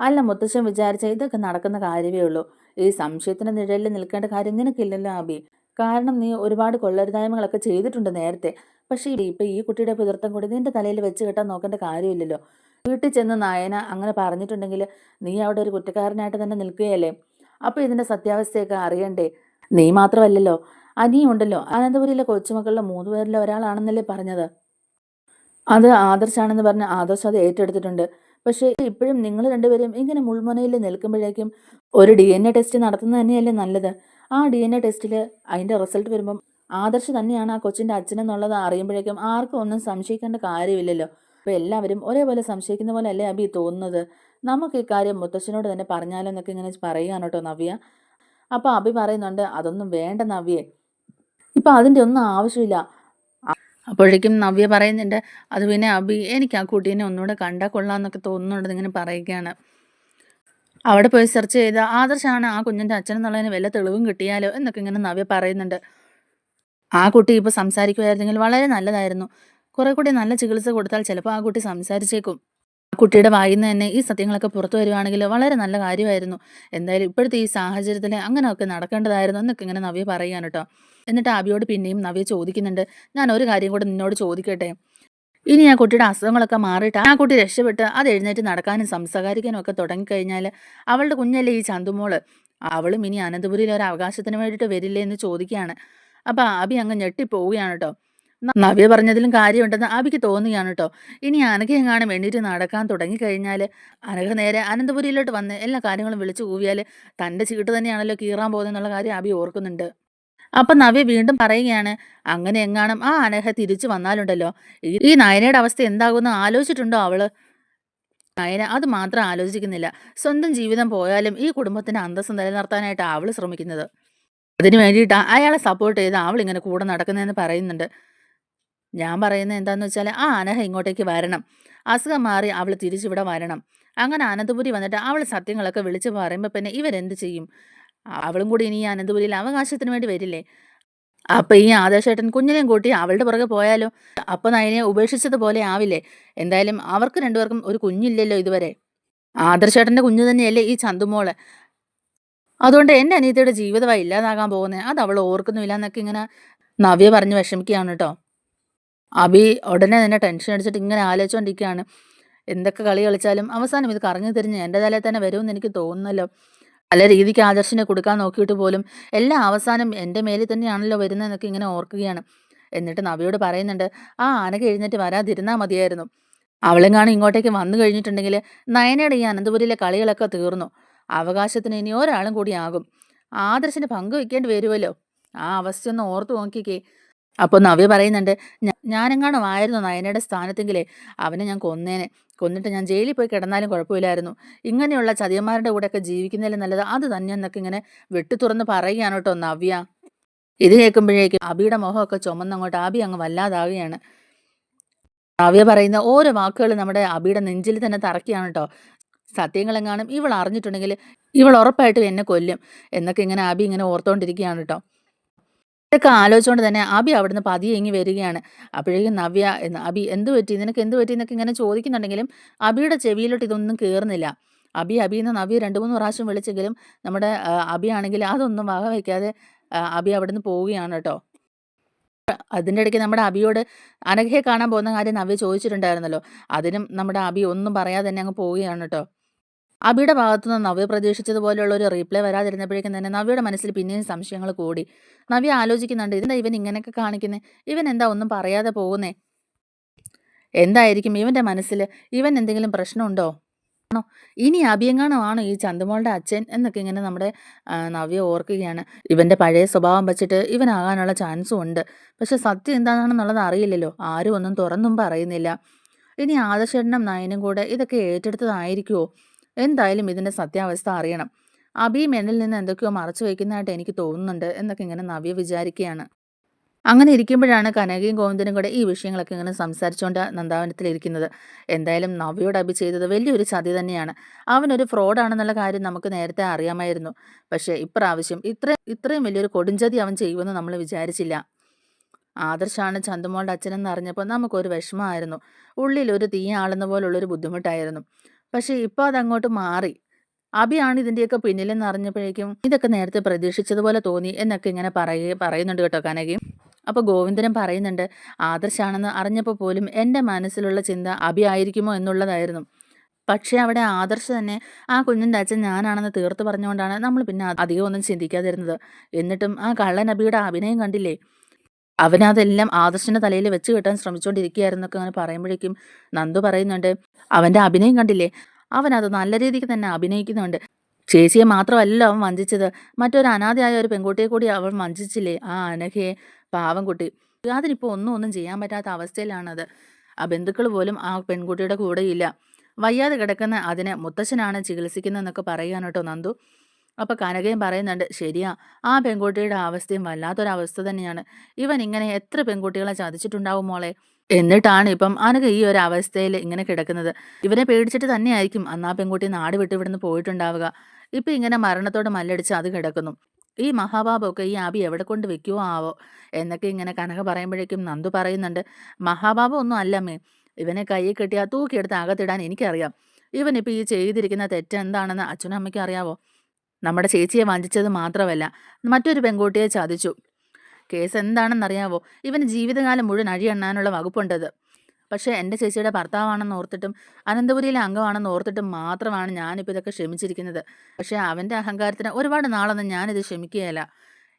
S1: അല്ല മുത്തശ്ശൻ വിചാരിച്ച ഇതൊക്കെ നടക്കുന്ന കാര്യമേ ഉള്ളൂ. ഈ സംശയത്തിന് നിഴലിൽ നിൽക്കേണ്ട കാര്യം നിനക്കില്ലല്ലോ ആബി. കാരണം നീ ഒരുപാട് കൊള്ളരുതായ്മകളൊക്കെ ചെയ്തിട്ടുണ്ട് നേരത്തെ. പക്ഷേ ഇപ്പം ഈ കുട്ടിയുടെ പിതൃത്വം കൂടി നിന്റെ തലയിൽ വെച്ച് കെട്ടാൻ നോക്കേണ്ട കാര്യമില്ലല്ലോ. വീട്ടിൽ ചെന്ന് നായന അങ്ങനെ പറഞ്ഞിട്ടുണ്ടെങ്കിൽ നീ അവിടെ ഒരു കുറ്റക്കാരനായിട്ട് തന്നെ നിൽക്കുകയല്ലേ? അപ്പോൾ ഇതിന്റെ സത്യാവസ്ഥയൊക്കെ അറിയണ്ടേ? നീ മാത്രമല്ലല്ലോ. അനിയും ഉണ്ടല്ലോ. അനന്തപുരിയിലെ കൊച്ചുമക്കളിലെ മൂന്ന് പേരിലെ ഒരാളാണെന്നല്ലേ പറഞ്ഞത്. അത് ആദർശാണെന്ന് പറഞ്ഞ് ആദർശ് അത് ഏറ്റെടുത്തിട്ടുണ്ട്. പക്ഷേ ഇപ്പോഴും നിങ്ങൾ രണ്ടുപേരും ഇങ്ങനെ മുൾമുനയിൽ നിൽക്കുമ്പോഴേക്കും ഒരു ഡി എൻ എ ടെസ്റ്റ് നടത്തുന്നത് തന്നെയല്ലേ നല്ലത്? ആ ഡി എൻ എ ടെസ്റ്റിൽ അതിന്റെ റിസൾട്ട് വരുമ്പം ആദർശ് തന്നെയാണ് ആ കൊച്ചിന്റെ അച്ഛനെന്നുള്ളത് അറിയുമ്പോഴേക്കും ആർക്കും ഒന്നും സംശയിക്കേണ്ട കാര്യമില്ലല്ലോ. അപ്പോൾ എല്ലാവരും ഒരേപോലെ സംശയിക്കുന്ന പോലെ അല്ലേ അബി തോന്നുന്നത്? നമുക്ക് ഇക്കാര്യം മുത്തശ്ശനോട് തന്നെ പറഞ്ഞാലോ എന്നൊക്കെ ഇങ്ങനെ പറയുകയാണ് കേട്ടോ നവ്യ. അപ്പോൾ അബി പറയുന്നുണ്ട് അതൊന്നും വേണ്ട നവ്യേ. ഇപ്പം അതിന്റെ ഒന്നും ആവശ്യമില്ല. അപ്പോഴേക്കും നവ്യ പറയുന്നുണ്ട് അത് പിന്നെ അബി എനിക്ക് ആ കുട്ടീനെ ഒന്നുകൂടെ കണ്ടാൽ കൊള്ളാമെന്നൊക്കെ തോന്നുന്നുണ്ടെന്ന് ഇങ്ങനെ പറയുകയാണ്. അവിടെ പോയി സെർച്ച് ചെയ്ത ആദർശാണ് ആ കുഞ്ഞിന്റെ അച്ഛൻ എന്നുള്ളതിന് വല്ല തെളിവും കിട്ടിയാലോ? എന്നൊക്കെ ഇങ്ങനെ നവ്യ പറയുന്നുണ്ട്. ആ കുട്ടി ഇപ്പോൾ സംസാരിക്കുമായിരുന്നെങ്കിൽ വളരെ നല്ലതായിരുന്നു. കുറെ കൂടി നല്ല ചികിത്സ കൊടുത്താൽ ചിലപ്പോൾ ആ കുട്ടി സംസാരിച്ചേക്കും. കുട്ടിയുടെ വായിൽ നിന്ന് തന്നെ ഈ സത്യങ്ങളൊക്കെ പുറത്തു വരുവാണെങ്കിൽ വളരെ നല്ല കാര്യമായിരുന്നു. എന്തായാലും ഇപ്പോഴത്തെ ഈ സാഹചര്യത്തിൽ അങ്ങനെയൊക്കെ നടക്കേണ്ടതായിരുന്നു എന്നൊക്കെ ഇങ്ങനെ നവ്യ പറയുകയാണ് കേട്ടോ. എന്നിട്ട് ആബിയോട് പിന്നെയും നവ്യ ചോദിക്കുന്നുണ്ട് ഞാൻ ഒരു കാര്യം കൂടെ നിന്നോട് ചോദിക്കട്ടെ? ഇനി ആ കുട്ടിയുടെ അസുഖങ്ങളൊക്കെ മാറിയിട്ട് ആ കുട്ടി രക്ഷപ്പെട്ട് അത് എഴുന്നേറ്റ് നടക്കാനും സംസാരിക്കാനും ഒക്കെ തുടങ്ങിക്കഴിഞ്ഞാൽ അവളുടെ കുഞ്ഞല്ലേ ഈ ചന്തുമോൾ? അവളും ഇനി അനന്തപുരിയിൽ ഒരു അവകാശത്തിന് വേണ്ടിയിട്ട് വരില്ലേ എന്ന് ചോദിക്കുകയാണ്. അപ്പം അബി അങ്ങ് ഞെട്ടിപ്പോവുകയാണ് കേട്ടോ. നവ്യ പറഞ്ഞതിലും കാര്യമുണ്ടെന്ന് ആബിക്ക് തോന്നുകയാണ് കേട്ടോ ഇനി അനഘ എങ്ങാനും വേണ്ടിയിട്ട് നടക്കാൻ തുടങ്ങിക്കഴിഞ്ഞാൽ അനഘ നേരെ അനന്തപുരിയിലോട്ട് വന്ന് എല്ലാ കാര്യങ്ങളും വിളിച്ചു കൂവിയാൽ തന്റെ ചീട്ട് തന്നെയാണല്ലോ കീറാൻ പോകുന്നതെന്നുള്ള കാര്യം ആബി ഓർക്കുന്നുണ്ട്. അപ്പം നവ്യ വീണ്ടും പറയുകയാണ് അങ്ങനെ എങ്ങാനും ആ അനഘ തിരിച്ചു വന്നാലുണ്ടല്ലോ. ഈ- നയനയുടെ അവസ്ഥ എന്താകുമെന്ന് ആലോചിച്ചിട്ടുണ്ടോ അവൾ? നയന അത് മാത്രം ആലോചിക്കുന്നില്ല. സ്വന്തം ജീവിതം പോയാലും ഈ കുടുംബത്തിന്റെ അന്തസ്സ് നിലനിർത്താനായിട്ടാണ് അവൾ ശ്രമിക്കുന്നത്. അതിനു വേണ്ടിയിട്ടാണ് അയാളെ സപ്പോർട്ട് ചെയ്ത് അവൾ ഇങ്ങനെ കൂടെ നടക്കുന്നതെന്ന് പറയുന്നുണ്ട്. ഞാൻ പറയുന്നത് എന്താന്ന് വെച്ചാൽ ആ അനഹ ഇങ്ങോട്ടേക്ക് വരണം. അസുഖം മാറി അവൾ തിരിച്ചിവിടെ വരണം. അങ്ങനെ അനന്തപുരി വന്നിട്ട് അവൾ സത്യങ്ങളൊക്കെ വിളിച്ചു പറയുമ്പോൾ പിന്നെ ഇവരെന്ത് ചെയ്യും? അവളും കൂടി ഇനി ഈ അനന്തപുരിയിൽ അവകാശത്തിന് വേണ്ടി വരില്ലേ? അപ്പൊ ഈ ആദർശേട്ടൻ കുഞ്ഞിനെയും കൂട്ടി അവളുടെ പുറകെ പോയാലോ? അപ്പൊ നയനെ ഉപേക്ഷിച്ചതുപോലെ ആവില്ലേ? എന്തായാലും അവർക്ക് രണ്ടുപേർക്കും ഒരു കുഞ്ഞില്ലല്ലോ ഇതുവരെ. ആദർശേട്ടന്റെ കുഞ്ഞു തന്നെയല്ലേ ഈ ചന്തുമോൾ. അതുകൊണ്ട് എന്റെ അനിയത്തിയുടെ ജീവിതമായി ഇല്ലാതാകാൻ പോകുന്നത്. അത് അവൾ ഓർക്കുന്നുമില്ല എന്നൊക്കെ ഇങ്ങനെ നവ്യ പറഞ്ഞ് വിഷമിക്കുകയാണ് കേട്ടോ. അബി ഉടനെ തന്നെ ടെൻഷൻ അടിച്ചിട്ട് ഇങ്ങനെ ആലോചിച്ചുകൊണ്ടിരിക്കുകയാണ് എന്തൊക്കെ കളി കളിച്ചാലും അവസാനം ഇത് കറങ്ങി തിരിഞ്ഞ് എന്റെ തലയിൽ തന്നെ വരുമെന്ന് എനിക്ക് തോന്നുന്നല്ലോ. പല രീതിക്ക് ആദർശിനെ കൊടുക്കാൻ നോക്കിയിട്ട് പോലും എല്ലാം അവസാനം എന്റെ മേലിൽ തന്നെയാണല്ലോ വരുന്നതെന്നൊക്കെ ഇങ്ങനെ ഓർക്കുകയാണ്. എന്നിട്ട് നവിയോട് പറയുന്നുണ്ട് ആ ആനക്ക് എഴുന്നേറ്റ് വരാതിരുന്നാൽ മതിയായിരുന്നു. അവളും കാണും ഇങ്ങോട്ടേക്ക് വന്നു കഴിഞ്ഞിട്ടുണ്ടെങ്കിൽ നയനയുടെ ഈ അനന്തപുരിയിലെ കളികളൊക്കെ തീർന്നു. അവകാശത്തിന് ഇനി ഒരാളും കൂടി ആകും. ആദർശിന് പങ്കുവെക്കേണ്ടി വരുമല്ലോ ആ അവസ്ഥയൊന്ന് ഓർത്തു നോക്കിക്കേ. അപ്പോൾ നവ്യ പറയുന്നുണ്ട് ഞാനെങ്ങാണോ ആയിരുന്നു നയനയുടെ സ്ഥാനത്തെങ്കിലേ അവനെ ഞാൻ കൊന്നേനെ. കൊന്നിട്ട് ഞാൻ ജയിലിൽ പോയി കിടന്നാലും കുഴപ്പമില്ലായിരുന്നു. ഇങ്ങനെയുള്ള ചതിയന്മാരുടെ കൂടെയൊക്കെ ജീവിക്കുന്നതിൽ നല്ലത് അത് തന്നെ എന്നൊക്കെ ഇങ്ങനെ വെട്ടി തുറന്ന് പറയുകയാണ് കേട്ടോ നവ്യ. ഇത് കേൾക്കുമ്പോഴേക്കും അബിയുടെ മുഖമൊക്കെ ചുമന്നങ്ങോട്ട് അബി അങ്ങ് വല്ലാതാവുകയാണ്. നവ്യ പറയുന്ന ഓരോ വാക്കുകൾ നമ്മുടെ അബിയുടെ നെഞ്ചിൽ തന്നെ തറക്കുകയാണ് കേട്ടോ. സത്യങ്ങളെങ്ങാനും ഇവൾ അറിഞ്ഞിട്ടുണ്ടെങ്കിൽ ഇവൾ ഉറപ്പായിട്ടും എന്നെ കൊല്ലും എന്നൊക്കെ ഇങ്ങനെ അബി ഇങ്ങനെ ഓർത്തുകൊണ്ടിരിക്കുകയാണ് കേട്ടോ. ഇതൊക്കെ ആലോചിച്ചുകൊണ്ട് തന്നെ അബി അവിടുന്ന് പതിയെ ഇങ്ങി വരികയാണ്. അപ്പോഴേക്കും നവ്യ എന്ന് അബി എന്ത് പറ്റി? നിനക്ക് എന്ത് പറ്റി എന്നൊക്കെ ഇങ്ങനെ ചോദിക്കുന്നുണ്ടെങ്കിലും അബിയുടെ ചെവിയിലോട്ട് ഇതൊന്നും കയറുന്നില്ല അബി അബി എന്ന് നവ്യ രണ്ട് മൂന്ന് പ്രാവശ്യം വിളിച്ചെങ്കിലും നമ്മുടെ അബിയാണെങ്കിൽ അതൊന്നും വക വയ്ക്കാതെ അബി അവിടുന്ന് പോവുകയാണ് കേട്ടോ. അതിന്റെ ഇടയ്ക്ക് നമ്മുടെ അബിയോട് അനഘയെ കാണാൻ പോകുന്ന കാര്യം നവ്യ ചോദിച്ചിട്ടുണ്ടായിരുന്നല്ലോ. അതിനും നമ്മുടെ അബി ഒന്നും പറയാതെ തന്നെ അങ്ങ് പോവുകയാണ് കേട്ടോ. അബിയുടെ ഭാഗത്തുനിന്ന് നവ്യ പ്രതീക്ഷിച്ചതുപോലെയുള്ള ഒരു റീപ്ലൈ വരാതിരുന്നപ്പോഴേക്കും തന്നെ നവ്യയുടെ മനസ്സിൽ പിന്നെയും സംശയങ്ങൾ കൂടി. നവ്യ ആലോചിക്കുന്നുണ്ട് ഇതെന്താ ഇവൻ ഇങ്ങനെയൊക്കെ കാണിക്കുന്നേ? ഇവൻ എന്താ ഒന്നും പറയാതെ പോകുന്നേ? എന്തായിരിക്കും ഇവന്റെ മനസ്സിൽ ഇവൻ എന്തെങ്കിലും പ്രശ്നമുണ്ടോ? ആണോ? ഇനി അഭിയങ്ങാണോ ഈ ചന്തുമോളുടെ അച്ഛൻ? എന്നൊക്കെ ഇങ്ങനെ നമ്മുടെ നവ്യ ഓർക്കുകയാണ്. ഇവന്റെ പഴയ സ്വഭാവം വെച്ചിട്ട് ഇവനാകാനുള്ള ചാൻസും ഉണ്ട്. പക്ഷെ സത്യം എന്താണെന്നുള്ളത് അറിയില്ലല്ലോ. ആരും ഒന്നും തുറന്നും പറയുന്നില്ല. ഇനി ആദർശേട്ടനും നയനും കൂടെ ഇതൊക്കെ ഏറ്റെടുത്തതായിരിക്കുമോ എന്തായാലും ഇതിന്റെ സത്യാവസ്ഥ അറിയണം. അബി എന്നിൽ നിന്ന് എന്തൊക്കെയോ മറച്ചു വയ്ക്കുന്നതായിട്ട് എനിക്ക് തോന്നുന്നുണ്ട് എന്നൊക്കെ ഇങ്ങനെ നവ്യ വിചാരിക്കുകയാണ്. അങ്ങനെ ഇരിക്കുമ്പോഴാണ് കനകയും ഗോവിന്ദനും കൂടെ ഈ വിഷയങ്ങളൊക്കെ ഇങ്ങനെ സംസാരിച്ചുകൊണ്ട് നന്ദാവനത്തിലിരിക്കുന്നത്. എന്തായാലും നവ്യോട് അഭി ചെയ്തത് വലിയൊരു ചതി തന്നെയാണ്. അവനൊരു ഫ്രോഡാണെന്നുള്ള കാര്യം നമുക്ക് നേരത്തെ അറിയാമായിരുന്നു. പക്ഷേ ഇപ്രാവശ്യം ഇത്ര ഇത്രയും വലിയൊരു കൊടുംചതി അവൻ ചെയ്യുമെന്ന് നമ്മൾ വിചാരിച്ചില്ല. ആദർശാണ് ചന്തുമോളുടെ അച്ഛനെന്ന് അറിഞ്ഞപ്പോൾ നമുക്കൊരു വിഷമമായിരുന്നു. ഉള്ളിൽ ഒരു തീയാളുന്ന പോലുള്ളൊരു ബുദ്ധിമുട്ടായിരുന്നു. പക്ഷേ ഇപ്പോൾ അതങ്ങോട്ട് മാറി. അബിയാണ് ഇതിന്റെയൊക്കെ പിന്നിലെന്ന് അറിഞ്ഞപ്പോഴേക്കും ഇതൊക്കെ നേരത്തെ പ്രതീക്ഷിച്ചതുപോലെ തോന്നി എന്നൊക്കെ ഇങ്ങനെ പറയുക പറയുന്നുണ്ട് കേട്ടോ കനകയും അപ്പോൾ ഗോവിന്ദനും പറയുന്നുണ്ട് ആദർശാണെന്ന് അറിഞ്ഞപ്പോൾ പോലും എന്റെ മനസ്സിലുള്ള ചിന്ത അഭി ആയിരിക്കുമോ എന്നുള്ളതായിരുന്നു. പക്ഷേ അവിടെ ആദർശ് തന്നെ ആ കുഞ്ഞിന്റെ അച്ഛൻ ഞാനാണെന്ന് തീർത്ത് പറഞ്ഞുകൊണ്ടാണ് നമ്മൾ പിന്നെ അധികം ഒന്നും ചിന്തിക്കാതിരുന്നത്. എന്നിട്ടും ആ കള്ളൻ അബിയുടെ അഭിനയം കണ്ടില്ലേ? അവനതെല്ലാം ആദർശിന്റെ തലയിൽ വെച്ച് കെട്ടാൻ ശ്രമിച്ചുകൊണ്ടിരിക്കുകയായിരുന്നൊക്കെ അങ്ങനെ പറയുമ്പോഴേക്കും നന്ദു പറയുന്നുണ്ട് അവന്റെ അഭിനയം കണ്ടില്ലേ? അവനത് നല്ല രീതിക്ക് തന്നെ അഭിനയിക്കുന്നുണ്ട്. ചേച്ചിയെ മാത്രമല്ല അവൻ വഞ്ചിച്ചത്. മറ്റൊരു അനാഥയായ ഒരു പെൺകുട്ടിയെ കൂടി അവൻ വഞ്ചിച്ചില്ലേ? ആ അനഘയെ. പാവം കുട്ടി. അതിനിപ്പോൾ ഒന്നും ഒന്നും ചെയ്യാൻ പറ്റാത്ത അവസ്ഥയിലാണത്. ആ ബന്ധുക്കൾ പോലും ആ പെൺകുട്ടിയുടെ കൂടെയില്ല. വയ്യാതെ കിടക്കുന്ന അതിനെ മുത്തച്ഛനാണ് ചികിത്സിക്കുന്നതെന്നൊക്കെ പറയാൻ കേട്ടോ നന്ദു. അപ്പോൾ കനകയും പറയുന്നുണ്ട് ശരിയാ ആ പെൺകുട്ടിയുടെ അവസ്ഥയും വല്ലാത്തൊരവസ്ഥ തന്നെയാണ്. ഇവൻ ഇങ്ങനെ എത്ര പെൺകുട്ടികളെ ചതിച്ചിട്ടുണ്ടാവും മോളെ? എന്നിട്ടാണ് ഇപ്പം അനക ഈ ഒരു അവസ്ഥയിൽ ഇങ്ങനെ കിടക്കുന്നത്. ഇവനെ പേടിച്ചിട്ട് തന്നെയായിരിക്കും അന്ന് ആ പെൺകുട്ടി നാട് വിട്ട് ഇവിടുന്ന് പോയിട്ടുണ്ടാവുക. ഇപ്പം ഇങ്ങനെ മരണത്തോട് മല്ലടിച്ച് അത് കിടക്കുന്നു. ഈ മഹാബാബൊക്കെ ഈ ആബി എവിടെ കൊണ്ട് വെക്കുവോ ആവോ? എന്നൊക്കെ ഇങ്ങനെ കനക പറയുമ്പോഴേക്കും നന്ദു പറയുന്നുണ്ട് മഹാബാബ ഒന്നും അല്ലമ്മേ ഇവനെ കയ്യിൽ കെട്ടിയാൽ തൂക്കിയെടുത്ത് അകത്തിടാൻ എനിക്കറിയാം. ഇവനിപ്പോൾ ഈ ചെയ്തിരിക്കുന്ന തെറ്റ് എന്താണെന്ന് അച്ഛനും അമ്മയ്ക്കും അറിയാവോ? നമ്മുടെ ചേച്ചിയെ വഞ്ചിച്ചത് മാത്രമല്ല മറ്റൊരു പെൺകുട്ടിയെ ചതിച്ചു. കേസ് എന്താണെന്നറിയാവോ? ഇവന് ജീവിതകാലം മുഴുവൻ അഴിയെണ്ണാനുള്ള വകുപ്പുണ്ടത്. പക്ഷേ എന്റെ ചേച്ചിയുടെ ഭർത്താവാണെന്ന് ഓർത്തിട്ടും അനന്തപുരിയിലെ അംഗമാണെന്ന് ഓർത്തിട്ടും മാത്രമാണ് ഞാനിപ്പോൾ ഇതൊക്കെ ക്ഷമിച്ചിരിക്കുന്നത്. പക്ഷേ അവന്റെ അഹങ്കാരത്തിന് ഒരുപാട് നാളൊന്നും ഞാനിത് ക്ഷമിക്കുകയില്ല.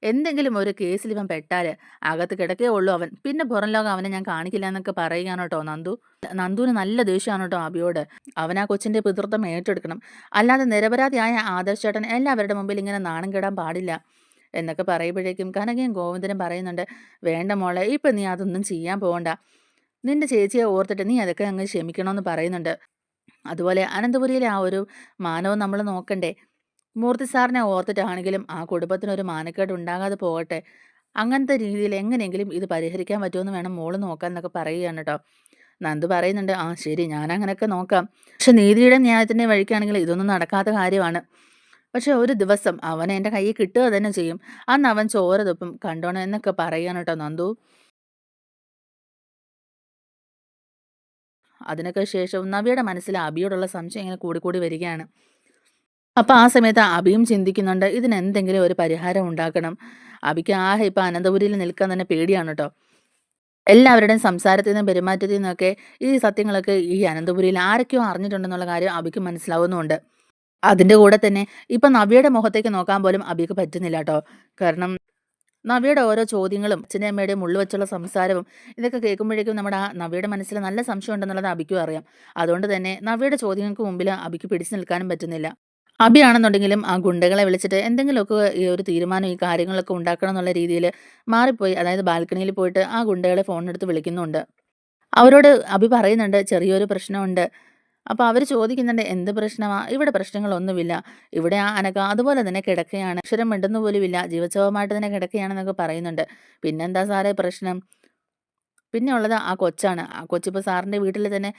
S1: എന്തെങ്കിലും ഒരു കേസിൽ ഇവൻ പെട്ടാൽ അകത്ത് കിടക്കേ ഉള്ളൂ അവൻ. പിന്നെ പുറം ലോകം അവനെ ഞാൻ കാണിക്കില്ല എന്നൊക്കെ പറയുകയാണ് കേട്ടോ നന്ദു. നന്ദുവിന് നല്ല ദേഷ്യമാണ് കേട്ടോ അബിയോട് അവൻ ആ പിതൃത്വം ഏറ്റെടുക്കണം. അല്ലാതെ നിരപരാധിയായ ആദർശേട്ടൻ എല്ലാവരുടെ മുമ്പിൽ ഇങ്ങനെ നാണം കെടാൻ പാടില്ല എന്നൊക്കെ പറയുമ്പോഴേക്കും കനകയും ഗോവിന്ദനും പറയുന്നുണ്ട് വേണ്ട മോളെ ഇപ്പം നീ അതൊന്നും ചെയ്യാൻ പോകണ്ട നിന്റെ ചേച്ചിയെ ഓർത്തിട്ട് നീ അതൊക്കെ അങ്ങ് ക്ഷമിക്കണമെന്ന് പറയുന്നുണ്ട്. അതുപോലെ അനന്തപുരിയിലെ ആ ഒരു മാനവും നമ്മൾ നോക്കണ്ടേ? മൂർത്തി സാറിനെ ഓർത്തിട്ടാണെങ്കിലും ആ കുടുംബത്തിനൊരു മാനക്കേട് ഉണ്ടാകാതെ പോകട്ടെ. അങ്ങനത്തെ രീതിയിൽ എങ്ങനെയെങ്കിലും ഇത് പരിഹരിക്കാൻ പറ്റുമെന്ന് വേണം മോൾ നോക്കാൻ എന്നൊക്കെ പറയുകയാണ് കേട്ടോ നന്ദു പറയുന്നുണ്ട് ആ ശരി ഞാൻ അങ്ങനെയൊക്കെ നോക്കാം. പക്ഷെ നീതിയുടെ ന്യായത്തിന്റെ വഴിക്കാണെങ്കിൽ ഇതൊന്നും നടക്കാത്ത കാര്യമാണ്. പക്ഷെ ഒരു ദിവസം അവൻ എന്റെ കയ്യിൽ കിട്ടുക തന്നെ ചെയ്യും. അന്ന് അവൻ ചോര തുപ്പും കണ്ടോണം എന്നൊക്കെ പറയുകയാണ് കേട്ടോ നന്ദു. അതിനൊക്കെ ശേഷം നവിയുടെ മനസ്സിൽ അബിയോടുള്ള സംശയം ഇങ്ങനെ കൂടിക്കൂടി വരികയാണ്. അപ്പോൾ ആ സമയത്ത് അബിയും ചിന്തിക്കുന്നുണ്ട് ഇതിന് എന്തെങ്കിലും ഒരു പരിഹാരം ഉണ്ടാക്കണം. അബിക്ക് ആ ഇപ്പം അനന്തപുരിയിൽ നിൽക്കാൻ തന്നെ പേടിയാണ് കേട്ടോ എല്ലാവരുടെയും സംസാരത്തിൽ നിന്നും പെരുമാറ്റത്തിൽ നിന്നൊക്കെ ഈ സത്യങ്ങളൊക്കെ ഈ അനന്തപുരിയിൽ ആരൊക്കെയോ അറിഞ്ഞിട്ടുണ്ടെന്നുള്ള കാര്യം അബിക്ക് മനസ്സിലാവുന്നുണ്ട് അതിന്റെ കൂടെ തന്നെ ഇപ്പം നവ്യയുടെ മുഖത്തേക്ക് നോക്കാൻ പോലും അബിക്ക് പറ്റുന്നില്ല കേട്ടോ കാരണം നവ്യയുടെ ഓരോ ചോദ്യങ്ങളും അച്ഛന്റെ അമ്മയുടെയും ഉള്ളു വെച്ചുള്ള സംസാരവും ഇതൊക്കെ കേൾക്കുമ്പോഴേക്കും നമ്മുടെ ആ നവ്യയുടെ മനസ്സിൽ നല്ല സംശയം ഉണ്ടെന്നുള്ളത് അബിക്കും അറിയാം. അതുകൊണ്ട് തന്നെ നവ്യയുടെ ചോദ്യങ്ങൾക്ക് മുമ്പിൽ അബിക്ക് പിടിച്ചു നിൽക്കാനും പറ്റുന്നില്ല. അബിയാണെന്നുണ്ടെങ്കിലും ആ ഗുണ്ടകളെ വിളിച്ചിട്ട് എന്തെങ്കിലുമൊക്കെ ഈ ഒരു തീരുമാനം ഈ കാര്യങ്ങളൊക്കെ ഉണ്ടാക്കണം എന്നുള്ള രീതിയിൽ മാറിപ്പോയി. അതായത് ബാൽക്കണിയിൽ പോയിട്ട് ആ ഗുണ്ടകളെ ഫോണെടുത്ത് വിളിക്കുന്നുണ്ട്. അവരോട് അബി പറയുന്നുണ്ട് ചെറിയൊരു പ്രശ്നമുണ്ട്. അപ്പോൾ അവർ ചോദിക്കുന്നുണ്ട് എന്ത് പ്രശ്നമാണ് ഇവിടെ പ്രശ്നങ്ങളൊന്നുമില്ല. ഇവിടെ ആ അനക അതുപോലെ തന്നെ കിടക്കുകയാണ്. അക്ഷരം മിണ്ടുന്ന പോലുമില്ല. ജീവച്ഛവമായിട്ട് തന്നെ കിടക്കുകയാണെന്നൊക്കെ പറയുന്നുണ്ട്. പിന്നെന്താ സാറേ പ്രശ്നം? പിന്നെ ഉള്ളത് ആ കൊച്ചാണ്. ആ കൊച്ചിപ്പോൾ സാറിന്റെ വീട്ടിൽ തന്നെ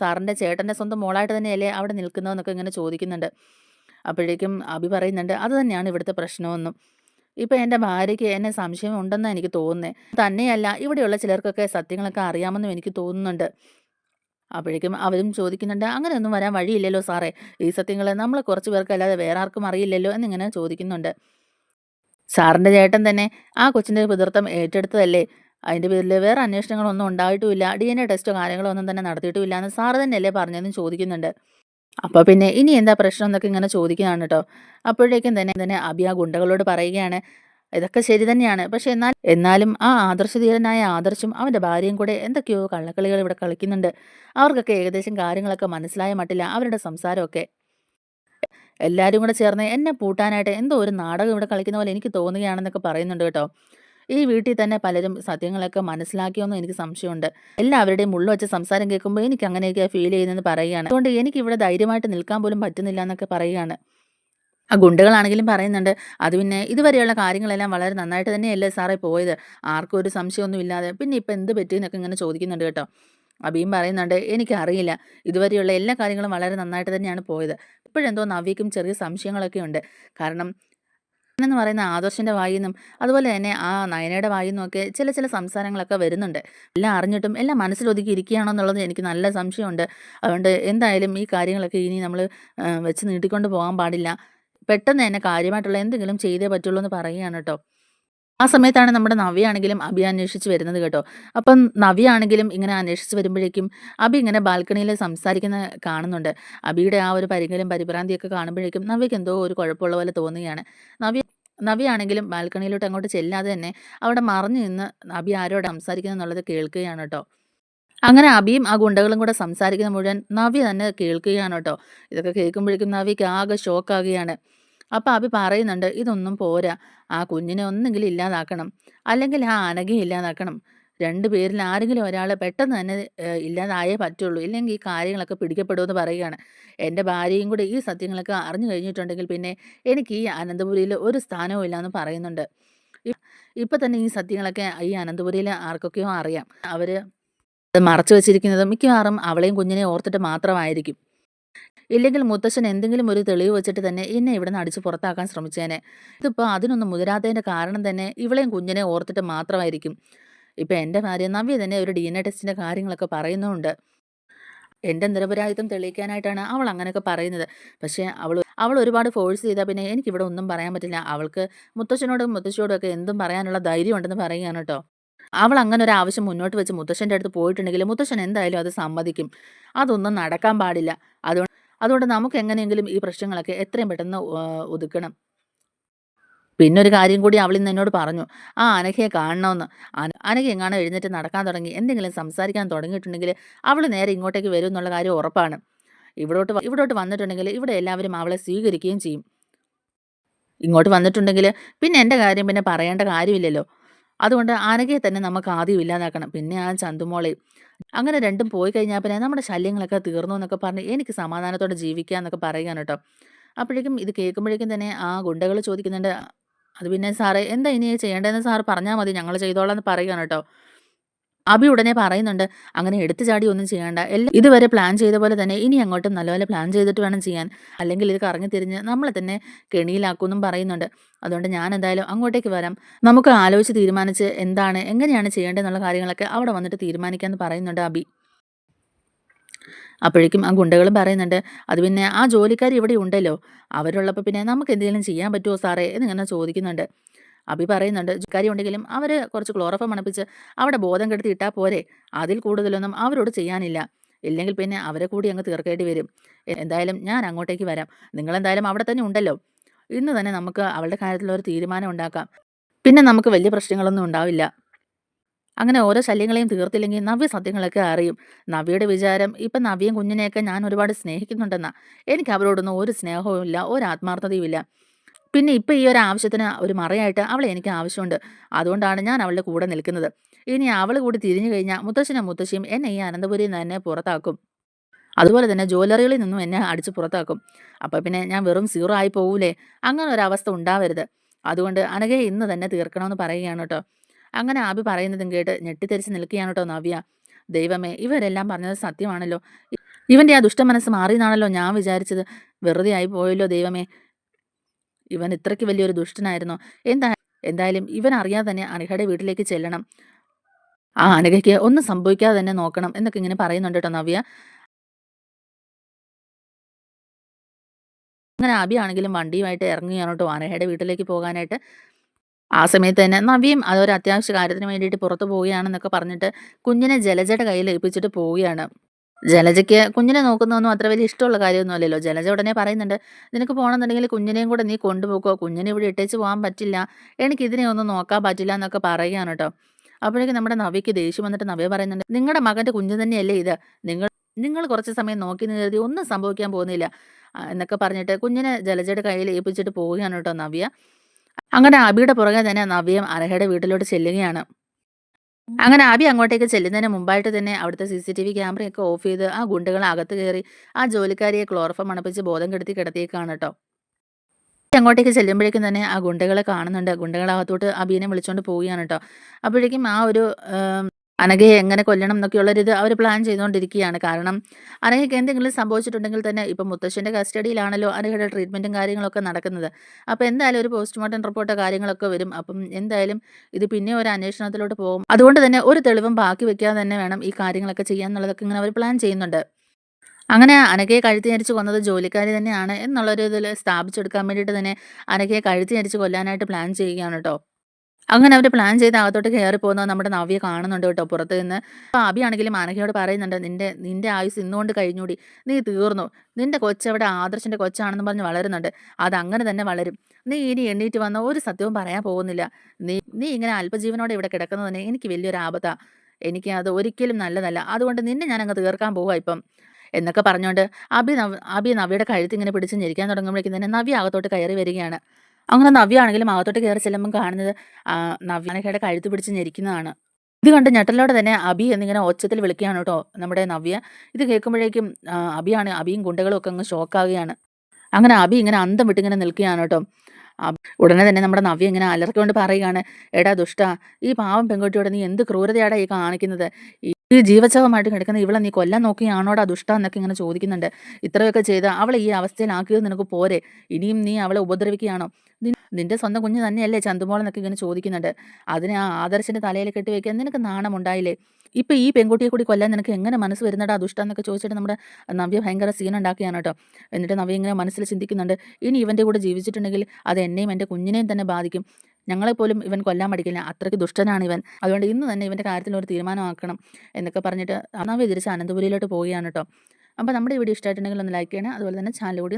S1: സാറിന്റെ ചേട്ടന്റെ സ്വന്തം മോളായിട്ട് തന്നെയല്ലേ അവിടെ നിൽക്കുന്നതെന്നൊക്കെ ഇങ്ങനെ ചോദിക്കുന്നുണ്ട്. അപ്പോഴേക്കും അഭി പറയുന്നുണ്ട് അത് തന്നെയാണ് ഇവിടുത്തെ പ്രശ്നമൊന്നും. ഇപ്പം എന്റെ ഭാര്യയ്ക്ക് എന്നെ സംശയം ഉണ്ടെന്നാണ് എനിക്ക് തോന്നുന്നത് തന്നെയല്ല ഇവിടെയുള്ള ചിലർക്കൊക്കെ സത്യങ്ങളൊക്കെ അറിയാമെന്നും എനിക്ക് തോന്നുന്നുണ്ട്. അപ്പോഴേക്കും അവരും ചോദിക്കുന്നുണ്ട് അങ്ങനെയൊന്നും വരാൻ വഴിയില്ലല്ലോ സാറേ. ഈ സത്യങ്ങൾ നമ്മൾ കുറച്ച് പേർക്കല്ലാതെ വേറെ ആർക്കും അറിയില്ലല്ലോ എന്നിങ്ങനെ ചോദിക്കുന്നുണ്ട്. സാറിന്റെ ചേട്ടൻ തന്നെ ആ കൊച്ചിന്റെ പിതൃത്വം ഏറ്റെടുത്തതല്ലേ? അതിന്റെ പേരിൽ വേറെ അന്വേഷണങ്ങളൊന്നും ഉണ്ടായിട്ടുമില്ല ഡി എൻ എ ടെസ്റ്റോ കാര്യങ്ങളോ ഒന്നും തന്നെ നടത്തിയിട്ടുമില്ല എന്ന് സാറ് തന്നെയല്ലേ പറഞ്ഞതെന്ന് ചോദിക്കുന്നുണ്ട്. അപ്പോൾ പിന്നെ ഇനി എന്താ പ്രശ്നം എന്നൊക്കെ ഇങ്ങനെ ചോദിക്കുകയാണ് കേട്ടോ അപ്പോഴേക്കും തന്നെ തന്നെ അബി ആ ഗുണ്ടകളോട് പറയുകയാണ് ഇതൊക്കെ ശരി തന്നെയാണ്. പക്ഷെ എന്നാൽ എന്നാലും ആ ആദർശധീരനായ ആദർശും അവന്റെ ഭാര്യയും കൂടെ എന്തൊക്കെയോ കള്ളക്കളികൾ ഇവിടെ കളിക്കുന്നുണ്ട്. അവർക്കൊക്കെ ഏകദേശം കാര്യങ്ങളൊക്കെ മനസ്സിലായ മട്ടില്ല അവരുടെ സംസാരമൊക്കെ. എല്ലാവരും കൂടെ ചേർന്ന് എന്നെ പൂട്ടാനായിട്ട് എന്തോ ഒരു നാടകം ഇവിടെ കളിക്കുന്ന പോലെ എനിക്ക് തോന്നുകയാണെന്നൊക്കെ പറയുന്നുണ്ട് കേട്ടോ. ഈ വീട്ടിൽ തന്നെ പലരും സത്യങ്ങളൊക്കെ മനസ്സിലാക്കിയോന്നും എനിക്ക് സംശയമുണ്ട്. എല്ലാവരുടെയും ഉള്ളു വെച്ച സംസാരം കേൾക്കുമ്പോൾ എനിക്ക് അങ്ങനെയൊക്കെ ഫീൽ ചെയ്യുന്നതെന്ന് പറയുകയാണ്. അതുകൊണ്ട് എനിക്ക് ഇവിടെ ധൈര്യമായിട്ട് നിൽക്കാൻ പോലും പറ്റുന്നില്ല എന്നൊക്കെ പറയുകയാണ്. ആ ഗുണ്ടകളാണെങ്കിലും പറയുന്നുണ്ട്. അത് പിന്നെ ഇതുവരെയുള്ള കാര്യങ്ങളെല്ലാം വളരെ നന്നായിട്ട് തന്നെയല്ലേ സാറേ പോയത്? ആർക്കും ഒരു സംശയമൊന്നും ഇല്ലാതെ. പിന്നെ ഇപ്പം എന്ത് പറ്റിയെന്നൊക്കെ ഇങ്ങനെ ചോദിക്കുന്നുണ്ട് കേട്ടോ. അബീം പറയുന്നുണ്ട് എനിക്കറിയില്ല. ഇതുവരെയുള്ള എല്ലാ കാര്യങ്ങളും വളരെ നന്നായിട്ട് തന്നെയാണ് പോയത്. ഇപ്പോഴെന്തോ നവ്യക്കും ചെറിയ സംശയങ്ങളൊക്കെ ഉണ്ട്. കാരണം എന്ന് പറയുന്ന ആദർശിന്റെ വായിൽ നിന്നും അതുപോലെ തന്നെ ആ നയനയുടെ വായിൽ നിന്നൊക്കെ ചില ചില സംസാരങ്ങളൊക്കെ വരുന്നുണ്ട്. എല്ലാം അറിഞ്ഞിട്ടും എല്ലാം മനസ്സിലൊതുക്കി ഇരിക്കുകയാണോ എന്നുള്ളത് എനിക്ക് നല്ല സംശയമുണ്ട്. അതുകൊണ്ട് എന്തായാലും ഈ കാര്യങ്ങളൊക്കെ ഇനി നമ്മൾ വെച്ച് നീട്ടിക്കൊണ്ട് പോകാൻ പാടില്ല. പെട്ടെന്ന് തന്നെ കാര്യമായിട്ടുള്ള എന്തെങ്കിലും ചെയ്തേ പറ്റുള്ളൂ എന്ന് പറയുകയാണ് കേട്ടോ. ആ സമയത്താണ് നമ്മുടെ നവ്യാണെങ്കിലും അബി അന്വേഷിച്ച് വരുന്നത് കേട്ടോ അപ്പം നവ്യാണെങ്കിലും ഇങ്ങനെ അന്വേഷിച്ച് വരുമ്പോഴേക്കും അബി ഇങ്ങനെ ബാൽക്കണിയിൽ സംസാരിക്കുന്ന കാണുന്നുണ്ട് അബിയുടെ ആ ഒരു പരിങ്ങലും പരിഭ്രാന്തിയൊക്കെ കാണുമ്പോഴേക്കും നവ്യക്ക് എന്തോ ഒരു കുഴപ്പമുള്ള പോലെ തോന്നുകയാണ് നവ്യ നവിയാണെങ്കിലും ബാൽക്കണിയിലോട്ട് അങ്ങോട്ട് ചെല്ലാതെ തന്നെ അവിടെ മറഞ്ഞു നിന്ന് അബി ആരോട് സംസാരിക്കുന്നു എന്നുള്ളത് കേൾക്കുകയാണ് കേട്ടോ. അങ്ങനെ അബിയും ആ ഗുണ്ടകളും കൂടെ സംസാരിക്കുന്ന മുഴുവൻ നവി തന്നെ കേൾക്കുകയാണ് കേട്ടോ. ഇതൊക്കെ കേൾക്കുമ്പോഴേക്കും നവിക്ക് ആകെ ഷോക്കാകുകയാണ്. അപ്പൊ അബി പറയുന്നുണ്ട്, "ഇതൊന്നും പോരാ. ആ കുഞ്ഞിനെ ഒന്നെങ്കിലും ഇല്ലാതാക്കണം. അല്ലെങ്കിൽ ആ അനഘയെ ഇല്ലാതാക്കണം. രണ്ട് പേരിൽ ആരെങ്കിലും ഒരാൾ പെട്ടെന്ന് തന്നെ ഇല്ലാതായേ പറ്റുള്ളൂ. ഇല്ലെങ്കിൽ ഈ കാര്യങ്ങളൊക്കെ പിടിക്കപ്പെടുമെന്ന്" പറയുകയാണ്. എന്റെ ഭാര്യയും കൂടെ ഈ സത്യങ്ങളൊക്കെ അറിഞ്ഞു കഴിഞ്ഞിട്ടുണ്ടെങ്കിൽ പിന്നെ എനിക്ക് ഈ അനന്തപുരിയിൽ ഒരു സ്ഥാനവും ഇല്ലയെന്ന് പറയുന്നുണ്ട്. ഇപ്പം തന്നെ ഈ സത്യങ്ങളൊക്കെ ഈ അനന്തപുരിയിൽ ആർക്കൊക്കെയോ അറിയാം. അവർ അത് മറച്ചു വെച്ചിരിക്കുന്നത് മിക്കവാറും അവളെയും കുഞ്ഞിനെയും ഓർത്തിട്ട് മാത്രമായിരിക്കും. ഇല്ലെങ്കിൽ മുത്തശ്ശൻ എന്തെങ്കിലും ഒരു തെളിവ് വെച്ചിട്ട് തന്നെ എന്നെ ഇവിടുന്ന് അടിച്ച് പുറത്താക്കാൻ ശ്രമിച്ചേനെ. ഇതിപ്പോൾ അതിനൊന്നും മുതിരാത്തതിന്റെ കാരണം തന്നെ ഇവളെയും കുഞ്ഞിനെ ഓർത്തിട്ട് മാത്രമായിരിക്കും. ഇപ്പം എന്റെ ഭാര്യ നവ്യ തന്നെ ഒരു ഡി എൻ എ ടെസ്റ്റിന്റെ കാര്യങ്ങളൊക്കെ പറയുന്നുണ്ട് എന്റെ നിരപരാധിത്വം തെളിയിക്കാനായിട്ടാണ് അവൾ അങ്ങനെയൊക്കെ പറയുന്നത്. പക്ഷേ അവൾ അവൾ ഒരുപാട് ഫോഴ്സ് ചെയ്താൽ പിന്നെ എനിക്കിവിടെ ഒന്നും പറയാൻ പറ്റില്ല. അവൾക്ക് മുത്തശ്ശനോടും മുത്തശ്ശിയോടും ഒക്കെ എന്തും പറയാനുള്ള ധൈര്യം ഉണ്ടെന്ന് പറയുകയാണ് കേട്ടോ. അവൾ അങ്ങനെ ഒരു ആവശ്യം മുന്നോട്ട് വെച്ച് മുത്തശ്ശന്റെ അടുത്ത് പോയിട്ടുണ്ടെങ്കിൽ മുത്തശ്ശൻ എന്തായാലും അത് സമ്മതിക്കും. അതൊന്നും നടക്കാൻ പാടില്ല. അതുകൊണ്ട് അതുകൊണ്ട് നമുക്ക് എങ്ങനെയെങ്കിലും ഈ പ്രശ്നങ്ങളൊക്കെ എത്രയും പെട്ടെന്ന് ഒതുക്കണം പിന്നെ ഒരു കാര്യം കൂടി അവളിന്ന് എന്നോട് പറഞ്ഞു. ആ അനഘയെ കാണണമെന്ന്. അന അനഘ എങ്ങാണോ എഴുന്നേറ്റ് നടക്കാൻ തുടങ്ങി എന്തെങ്കിലും സംസാരിക്കാൻ തുടങ്ങിയിട്ടുണ്ടെങ്കിൽ അവൾ നേരെ ഇങ്ങോട്ടേക്ക് വരും എന്നുള്ള കാര്യം ഉറപ്പാണ്. ഇവിടോട്ട് ഇവിടോട്ട് വന്നിട്ടുണ്ടെങ്കിൽ ഇവിടെ എല്ലാവരും അവളെ സ്വീകരിക്കുകയും ചെയ്യും. ഇങ്ങോട്ട് വന്നിട്ടുണ്ടെങ്കിൽ പിന്നെ എന്റെ കാര്യം പിന്നെ പറയേണ്ട കാര്യമില്ലല്ലോ. അതുകൊണ്ട് ആനകയെ തന്നെ നമുക്ക് ആദ്യം ഇല്ലാതാക്കണം. പിന്നെ ആ ചന്തുമോളെയും. അങ്ങനെ രണ്ടും പോയി കഴിഞ്ഞാൽ പിന്നെ നമ്മുടെ ശല്യങ്ങളൊക്കെ തീർന്നു എന്നൊക്കെ പറഞ്ഞ് എനിക്ക് സമാധാനത്തോടെ ജീവിക്കാം എന്നൊക്കെ പറയുകയാണ് കേട്ടോ. അപ്പോഴേക്കും ഇത് കേൾക്കുമ്പോഴേക്കും തന്നെ ആ ഗുണ്ടകൾ ചോദിക്കുന്നുണ്ട്, "അത് പിന്നെ സാറേ എന്താ ഇനി ചെയ്യേണ്ടതെന്ന് സാർ പറഞ്ഞാൽ മതി. ഞങ്ങൾ ചെയ്തോളാം" എന്ന് പറയുകയാണ് കേട്ടോ. അബി ഉടനെ പറയുന്നുണ്ട്, "അങ്ങനെ എടുത്തു ചാടി ഒന്നും ചെയ്യേണ്ട എല്ലാം ഇതുവരെ പ്ലാൻ ചെയ്ത പോലെ തന്നെ ഇനി അങ്ങോട്ടും നല്ലപോലെ പ്ലാൻ ചെയ്തിട്ട് വേണം ചെയ്യാൻ. അല്ലെങ്കിൽ ഇത് കറങ്ങി തിരിഞ്ഞ് നമ്മളെ തന്നെ കെണിയിലാക്കുമെന്നും" പറയുന്നുണ്ട്. "അതുകൊണ്ട് ഞാൻ എന്തായാലും അങ്ങോട്ടേക്ക് വരാം. നമുക്ക് ആലോചിച്ച് തീരുമാനിച്ച് എന്താണ് എങ്ങനെയാണ് ചെയ്യേണ്ടതെന്നുള്ള കാര്യങ്ങളൊക്കെ അവിടെ വന്നിട്ട് തീരുമാനിക്കാമെന്ന് പറയുന്നുണ്ട് അബി. അപ്പോഴേക്കും ആ ഗുണ്ടകളും പറയുന്നുണ്ട്, "അത് പിന്നെ ആ ജോലിക്കാർ ഇവിടെ ഉണ്ടല്ലോ. അവരുള്ളപ്പോൾ പിന്നെ നമുക്ക് എന്തെങ്കിലും ചെയ്യാൻ പറ്റുമോ സാറേ?" എന്നിങ്ങനെ ചോദിക്കുന്നുണ്ട്. അബി പറയുന്നുണ്ട്, കാര്യമുണ്ടെങ്കിലും ഉണ്ടെങ്കിലും അവർ കുറച്ച് ക്ലോറഫം മണപ്പിച്ച് അവിടെ ബോധം കെടുത്തി ഇട്ടാൽ പോരെ. അതിൽ കൂടുതലൊന്നും അവരോട് ചെയ്യാനില്ല. ഇല്ലെങ്കിൽ പിന്നെ അവരെ കൂടി അങ്ങ് തീർക്കേണ്ടി വരും. എന്തായാലും ഞാൻ അങ്ങോട്ടേക്ക് വരാം. നിങ്ങളെന്തായാലും അവിടെ തന്നെ ഉണ്ടല്ലോ. ഇന്ന് തന്നെ നമുക്ക് അവളുടെ കാര്യത്തിൽ ഒരു തീരുമാനം ഉണ്ടാക്കാം. പിന്നെ നമുക്ക് വലിയ പ്രശ്നങ്ങളൊന്നും ഉണ്ടാവില്ല." അങ്ങനെ ഓരോ ശല്യങ്ങളെയും തീർത്തില്ലെങ്കിൽ നവ്യ സത്യങ്ങളൊക്കെ അറിയും. നവ്യയുടെ വിചാരം ഇപ്പം നവ്യയും കുഞ്ഞിനെയൊക്കെ ഞാൻ ഒരുപാട് സ്നേഹിക്കുന്നുണ്ടെന്നാ. എനിക്ക് അവരോടൊന്നും ഒരു സ്നേഹവും ഇല്ല. ഒരു ആത്മാർത്ഥതയും ഇല്ല. പിന്നെ ഇപ്പം ഈ ഒരു ആവശ്യത്തിന് ഒരു മറയായിട്ട് അവളെ എനിക്ക് ആവശ്യമുണ്ട്. അതുകൊണ്ടാണ് ഞാൻ അവളുടെ കൂടെ നിൽക്കുന്നത്. ഇനി അവൾ കൂടി തിരിഞ്ഞു കഴിഞ്ഞാൽ മുത്തശ്ശനും മുത്തശ്ശിയും എന്നെ ഈ അനന്തപുരിയിൽ നിന്ന് തന്നെ പുറത്താക്കും. അതുപോലെ തന്നെ ജ്വല്ലറികളിൽ നിന്നും എന്നെ അടിച്ച് പുറത്താക്കും. അപ്പോൾ പിന്നെ ഞാൻ വെറും സീറോ ആയി പോകൂലേ അങ്ങനെ ഒരവസ്ഥ ഉണ്ടാവരുത്. അതുകൊണ്ട് അനഘയെ ഇന്ന് തന്നെ തീർക്കണമെന്ന് പറയുകയാണ് കേട്ടോ. അങ്ങനെ ആബി പറയുന്നതും കേട്ട് ഞെട്ടിത്തെരിച്ച് നിൽക്കുകയാണ് കേട്ടോ നവ്യ. ദൈവമേ ഇവരെല്ലാം പറഞ്ഞത് സത്യമാണല്ലോ. ഇവന്റെ ആ ദുഷ്ടമനസ്സ് മാറിയെന്നാണല്ലോ ഞാൻ വിചാരിച്ചത്. വെറുതെ ആയി പോയല്ലോ ദൈവമേ. ഇവൻ ഇത്രയ്ക്ക് വലിയൊരു ദുഷ്ടനായിരുന്നോ? എന്താ എന്തായാലും ഇവൻ അറിയാതെ തന്നെ അനഘയുടെ വീട്ടിലേക്ക് ചെല്ലണം. ആ അനഘയ്ക്ക് ഒന്നും സംഭവിക്കാതെ തന്നെ നോക്കണം എന്നൊക്കെ ഇങ്ങനെ പറയുന്നുണ്ട് കേട്ടോ നവ്യ. അങ്ങനെ അബി ആണെങ്കിലും വണ്ടിയുമായിട്ട് ഇറങ്ങുകയാണ് കേട്ടോ അനഘയുടെ വീട്ടിലേക്ക് പോകാനായിട്ട്. ആ സമയത്ത് തന്നെ നവ്യം അതൊരു അത്യാവശ്യ കാര്യത്തിന് വേണ്ടിയിട്ട് പുറത്ത് പോവുകയാണെന്നൊക്കെ പറഞ്ഞിട്ട് കുഞ്ഞിനെ ജലജയുടെ കയ്യിൽ ഏൽപ്പിച്ചിട്ട് പോവുകയാണ്. ജലജയ്ക്ക് കുഞ്ഞിനെ നോക്കുന്നതൊന്നും അത്ര വലിയ ഇഷ്ടമുള്ള കാര്യമൊന്നും അല്ലല്ലോ. ജലജ ഉടനെ പറയുന്നുണ്ട്, "നിനക്ക് പോകണമെന്നുണ്ടെങ്കിൽ കുഞ്ഞിനെയും കൂടെ നീ കൊണ്ടുപോക്കോ. കുഞ്ഞിനെ ഇവിടെ ഇട്ടേച്ച് പോകാൻ പറ്റില്ല. എനിക്ക് ഇതിനെ ഒന്നും നോക്കാൻ പറ്റില്ല" എന്നൊക്കെ പറയുകയാണ് കേട്ടോ. അപ്പോഴേക്കും നമ്മുടെ നവിക്ക് ദേഷ്യം വന്നിട്ട് നവ്യ പറയുന്നുണ്ട്, "നിങ്ങളുടെ മകന്റെ കുഞ്ഞു തന്നെയല്ലേ ഇത്. നിങ്ങൾ നിങ്ങൾ കുറച്ച് സമയം നോക്കി നിർത്തി ഒന്നും സംഭവിക്കാൻ പോകുന്നില്ല" എന്നൊക്കെ പറഞ്ഞിട്ട് കുഞ്ഞിനെ ജലജയുടെ കയ്യിൽ ഏൽപ്പിച്ചിട്ട് പോവുകയാണ് കേട്ടോ നവ്യ. അങ്ങനെ അബിയുടെ പുറകെ തന്നെ നവ്യം അർഹയുടെ വീട്ടിലോട്ട് ചെല്ലുകയാണ്. അങ്ങനെ ആബി അങ്ങോട്ടേക്ക് ചെല്ലുന്നതിന് മുമ്പായിട്ട് തന്നെ അവിടുത്തെ സി സി ടി വി ക്യാമറയൊക്കെ ഓഫ് ചെയ്ത് ആ ഗുണ്ടുകൾ അകത്ത് കയറി ആ ജോലിക്കാരിയെ ക്ലോറഫം മണപ്പിച്ച് ബോധം കെടുത്തി കിടത്തിയേക്കാണ് കേട്ടോ. അങ്ങോട്ടേക്ക് ചെല്ലുമ്പോഴേക്കും തന്നെ ആ ഗുണ്ടകളെ കാണുന്നുണ്ട്. ഗുണ്ടകളകത്തോട്ട് അബീനെ വിളിച്ചുകൊണ്ട് പോവുകയാണ് കേട്ടോ. അപ്പോഴേക്കും ആ ഒരു അനഘയെ എങ്ങനെ കൊല്ലണം എന്നൊക്കെയുള്ളൊരിത് അവർ പ്ലാൻ ചെയ്തുകൊണ്ടിരിക്കുകയാണ്. കാരണം അനഘയ്ക്ക് എന്തെങ്കിലും സംഭവിച്ചിട്ടുണ്ടെങ്കിൽ തന്നെ ഇപ്പം മുത്തശ്ശന്റെ കസ്റ്റഡിയിലാണല്ലോ അനഘയുടെ ട്രീറ്റ്മെന്റും കാര്യങ്ങളൊക്കെ നടക്കുന്നത്. അപ്പോൾ എന്തായാലും ഒരു പോസ്റ്റ്മോർട്ടം റിപ്പോർട്ടോ കാര്യങ്ങളൊക്കെ വരും. അപ്പം എന്തായാലും ഇത് പിന്നെ ഒരു അന്വേഷണത്തിലോട്ട് പോകും. അതുകൊണ്ട് തന്നെ ഒരു തെളിവും ബാക്കി വെക്കാതെ തന്നെ വേണം ഈ കാര്യങ്ങളൊക്കെ ചെയ്യാൻ എന്നുള്ളതൊക്കെ ഇങ്ങനെ അവർ പ്ലാൻ ചെയ്യുന്നുണ്ട്. അങ്ങനെ അനഘയെ കഴുത്തി ഞരിച്ച് കൊന്നത് ജോലിക്കാരി തന്നെയാണ് എന്നുള്ളൊരു ഇതിൽ സ്ഥാപിച്ചെടുക്കാൻ വേണ്ടിയിട്ട് തന്നെ അനഘയെ കഴുത്തി ഞരിച്ച് കൊല്ലാനായിട്ട് പ്ലാൻ ചെയ്യുകയാണ് കേട്ടോ. അങ്ങനെ അവർ പ്ലാൻ ചെയ്ത് അകത്തോട്ട് കയറി പോകുന്നത് നമ്മുടെ നവ്യ കാണുന്നുണ്ട് കേട്ടോ പുറത്ത് നിന്ന്. അപ്പോൾ അഭിയാണെങ്കിലും മാനകയോട് പറയുന്നുണ്ട്, "നിന്റെ നിന്റെ ആയുസ് ഇന്നുകൊണ്ട് കഴിഞ്ഞൂടി. നീ തീർന്നു. നിന്റെ കൊച്ചവിടെ ആദർശന്റെ കൊച്ചാണെന്ന് പറഞ്ഞ് വളരുന്നുണ്ട്. അതങ്ങനെ തന്നെ വളരും. നീ ഇനി എണ്ണീറ്റ് വന്ന ഒരു സത്യവും പറയാൻ പോകുന്നില്ല. നീ നീ ഇങ്ങനെ അല്പജീവനോടെ ഇവിടെ കിടക്കുന്നത് തന്നെ എനിക്ക് വലിയൊരു ആപത്താണ് എനിക്ക് അത് ഒരിക്കലും നല്ലതല്ല. അതുകൊണ്ട് നിന്നെ ഞാൻ ഞാനങ്ങ് തീർക്കാൻ പോവാ ഇപ്പം." എന്നൊക്കെ പറഞ്ഞുകൊണ്ട് അഭി നവ് അഭി നവ്യയുടെ കഴുത്തിങ്ങനെ പിടിച്ച് ഞെരിക്കാൻ തുടങ്ങുമ്പോഴേക്കും തന്നെ നവ്യ അകത്തോട്ട് കയറി വരികയാണ്. അങ്ങനെ നവ്യ ആണെങ്കിലും അകത്തോട്ട് കയറി ചെല്ലുമ്പം കാണുന്നത് നവ്യാനക്കയുടെ നവ്യ കഴുത്ത് പിടിച്ച് ഞെരിക്കുന്നതാണ്. ഇത് കണ്ട് ഞെട്ടലോടെ തന്നെ അഭി എന്നിങ്ങനെ ഒച്ചത്തിൽ വിളിക്കുകയാണ് കേട്ടോ നമ്മുടെ നവ്യ. ഇത് കേൾക്കുമ്പോഴേക്കും അബിയാണ് അഭിയും ഗുണ്ടകളും ഒക്കെ അങ്ങ് ഷോക്കാവുകയാണ്. അങ്ങനെ അബി ഇങ്ങനെ അന്തം വിട്ടിങ്ങനെ നിൽക്കുകയാണ് കേട്ടോ. ഉടനെ തന്നെ നമ്മുടെ നവ്യ ഇങ്ങനെ അലർക്കൊണ്ട് പറയുകയാണ്, "എടാ ദുഷ്ട ഈ പാവം പെൺകുട്ടിയോട് നീ എന്ത് ക്രൂരതയാടാ ഈ കാണിക്കുന്നത്? ഈ ജീവച്ഛവമായിട്ട് കിടക്കുന്ന ഇവളെ നീ കൊല്ലാൻ നോക്കിയാണോടാ ദുഷ്ട എന്നൊക്കെ ഇങ്ങനെ ചോദിക്കുന്നുണ്ട്. "ഇത്രയൊക്കെ ചെയ്ത അവളെ ഈ അവസ്ഥയിലാക്കിയത് നിനക്ക് പോരെ? ഇനിയും നീ അവളെ ഉപദ്രവിക്കുകയാണോ? നിന്റെ സ്വന്തം കുഞ്ഞ് തന്നെയല്ലേ ചന്തുമോൾ" എന്നൊക്കെ ഇങ്ങനെ ചോദിക്കുന്നുണ്ട്. "അതിനെ ആ ആദർശന്റെ തലയിൽ കെട്ടിവെക്കാൻ നിനക്ക് നാണമുണ്ടായില്ലേ? ഇപ്പൊ ഈ പെൺകുട്ടിയെ കൂടി കൊല്ലാൻ നിനക്ക് എങ്ങനെ മനസ്സ് വരുന്നടാ ദുഷ്ട എന്നൊക്കെ ചോദിച്ചിട്ട് നമ്മുടെ നവ്യ ഭയങ്കര സീൻ ഉണ്ടാക്കിയാണ് കേട്ടോ. എന്നിട്ട് നവ്യ ഇങ്ങനെ മനസ്സിൽ ചിന്തിക്കുന്നുണ്ട്, "ഇനി ഇവന്റെ കൂടെ ജീവിച്ചിട്ടുണ്ടെങ്കിൽ അത് എന്നെയും എന്റെ കുഞ്ഞിനെയും തന്നെ ബാധിക്കും. ഞങ്ങളെപ്പോലും ഇവൻ കൊല്ലാൻ മടിക്കില്ല. അത്രയ്ക്ക് ദുഷ്ടനാണ് ഇവൻ. അതുകൊണ്ട് ഇന്ന് തന്നെ ഇവന്റെ കാര്യത്തിൽ ഒരു തീരുമാനമാക്കണം" എന്നൊക്കെ പറഞ്ഞിട്ട് അന്നാവ് തിരിച്ച് അനന്തപുരിയിലോട്ട് പോവുകയാണ് കേട്ടോ. അപ്പോൾ നമ്മുടെ വീഡിയോ ഇഷ്ടമായിട്ടുണ്ടെങ്കിൽ ഒന്ന് ലൈക്ക് ചെയ്യണേ. അതുപോലെ തന്നെ ചാനൽ കൂടി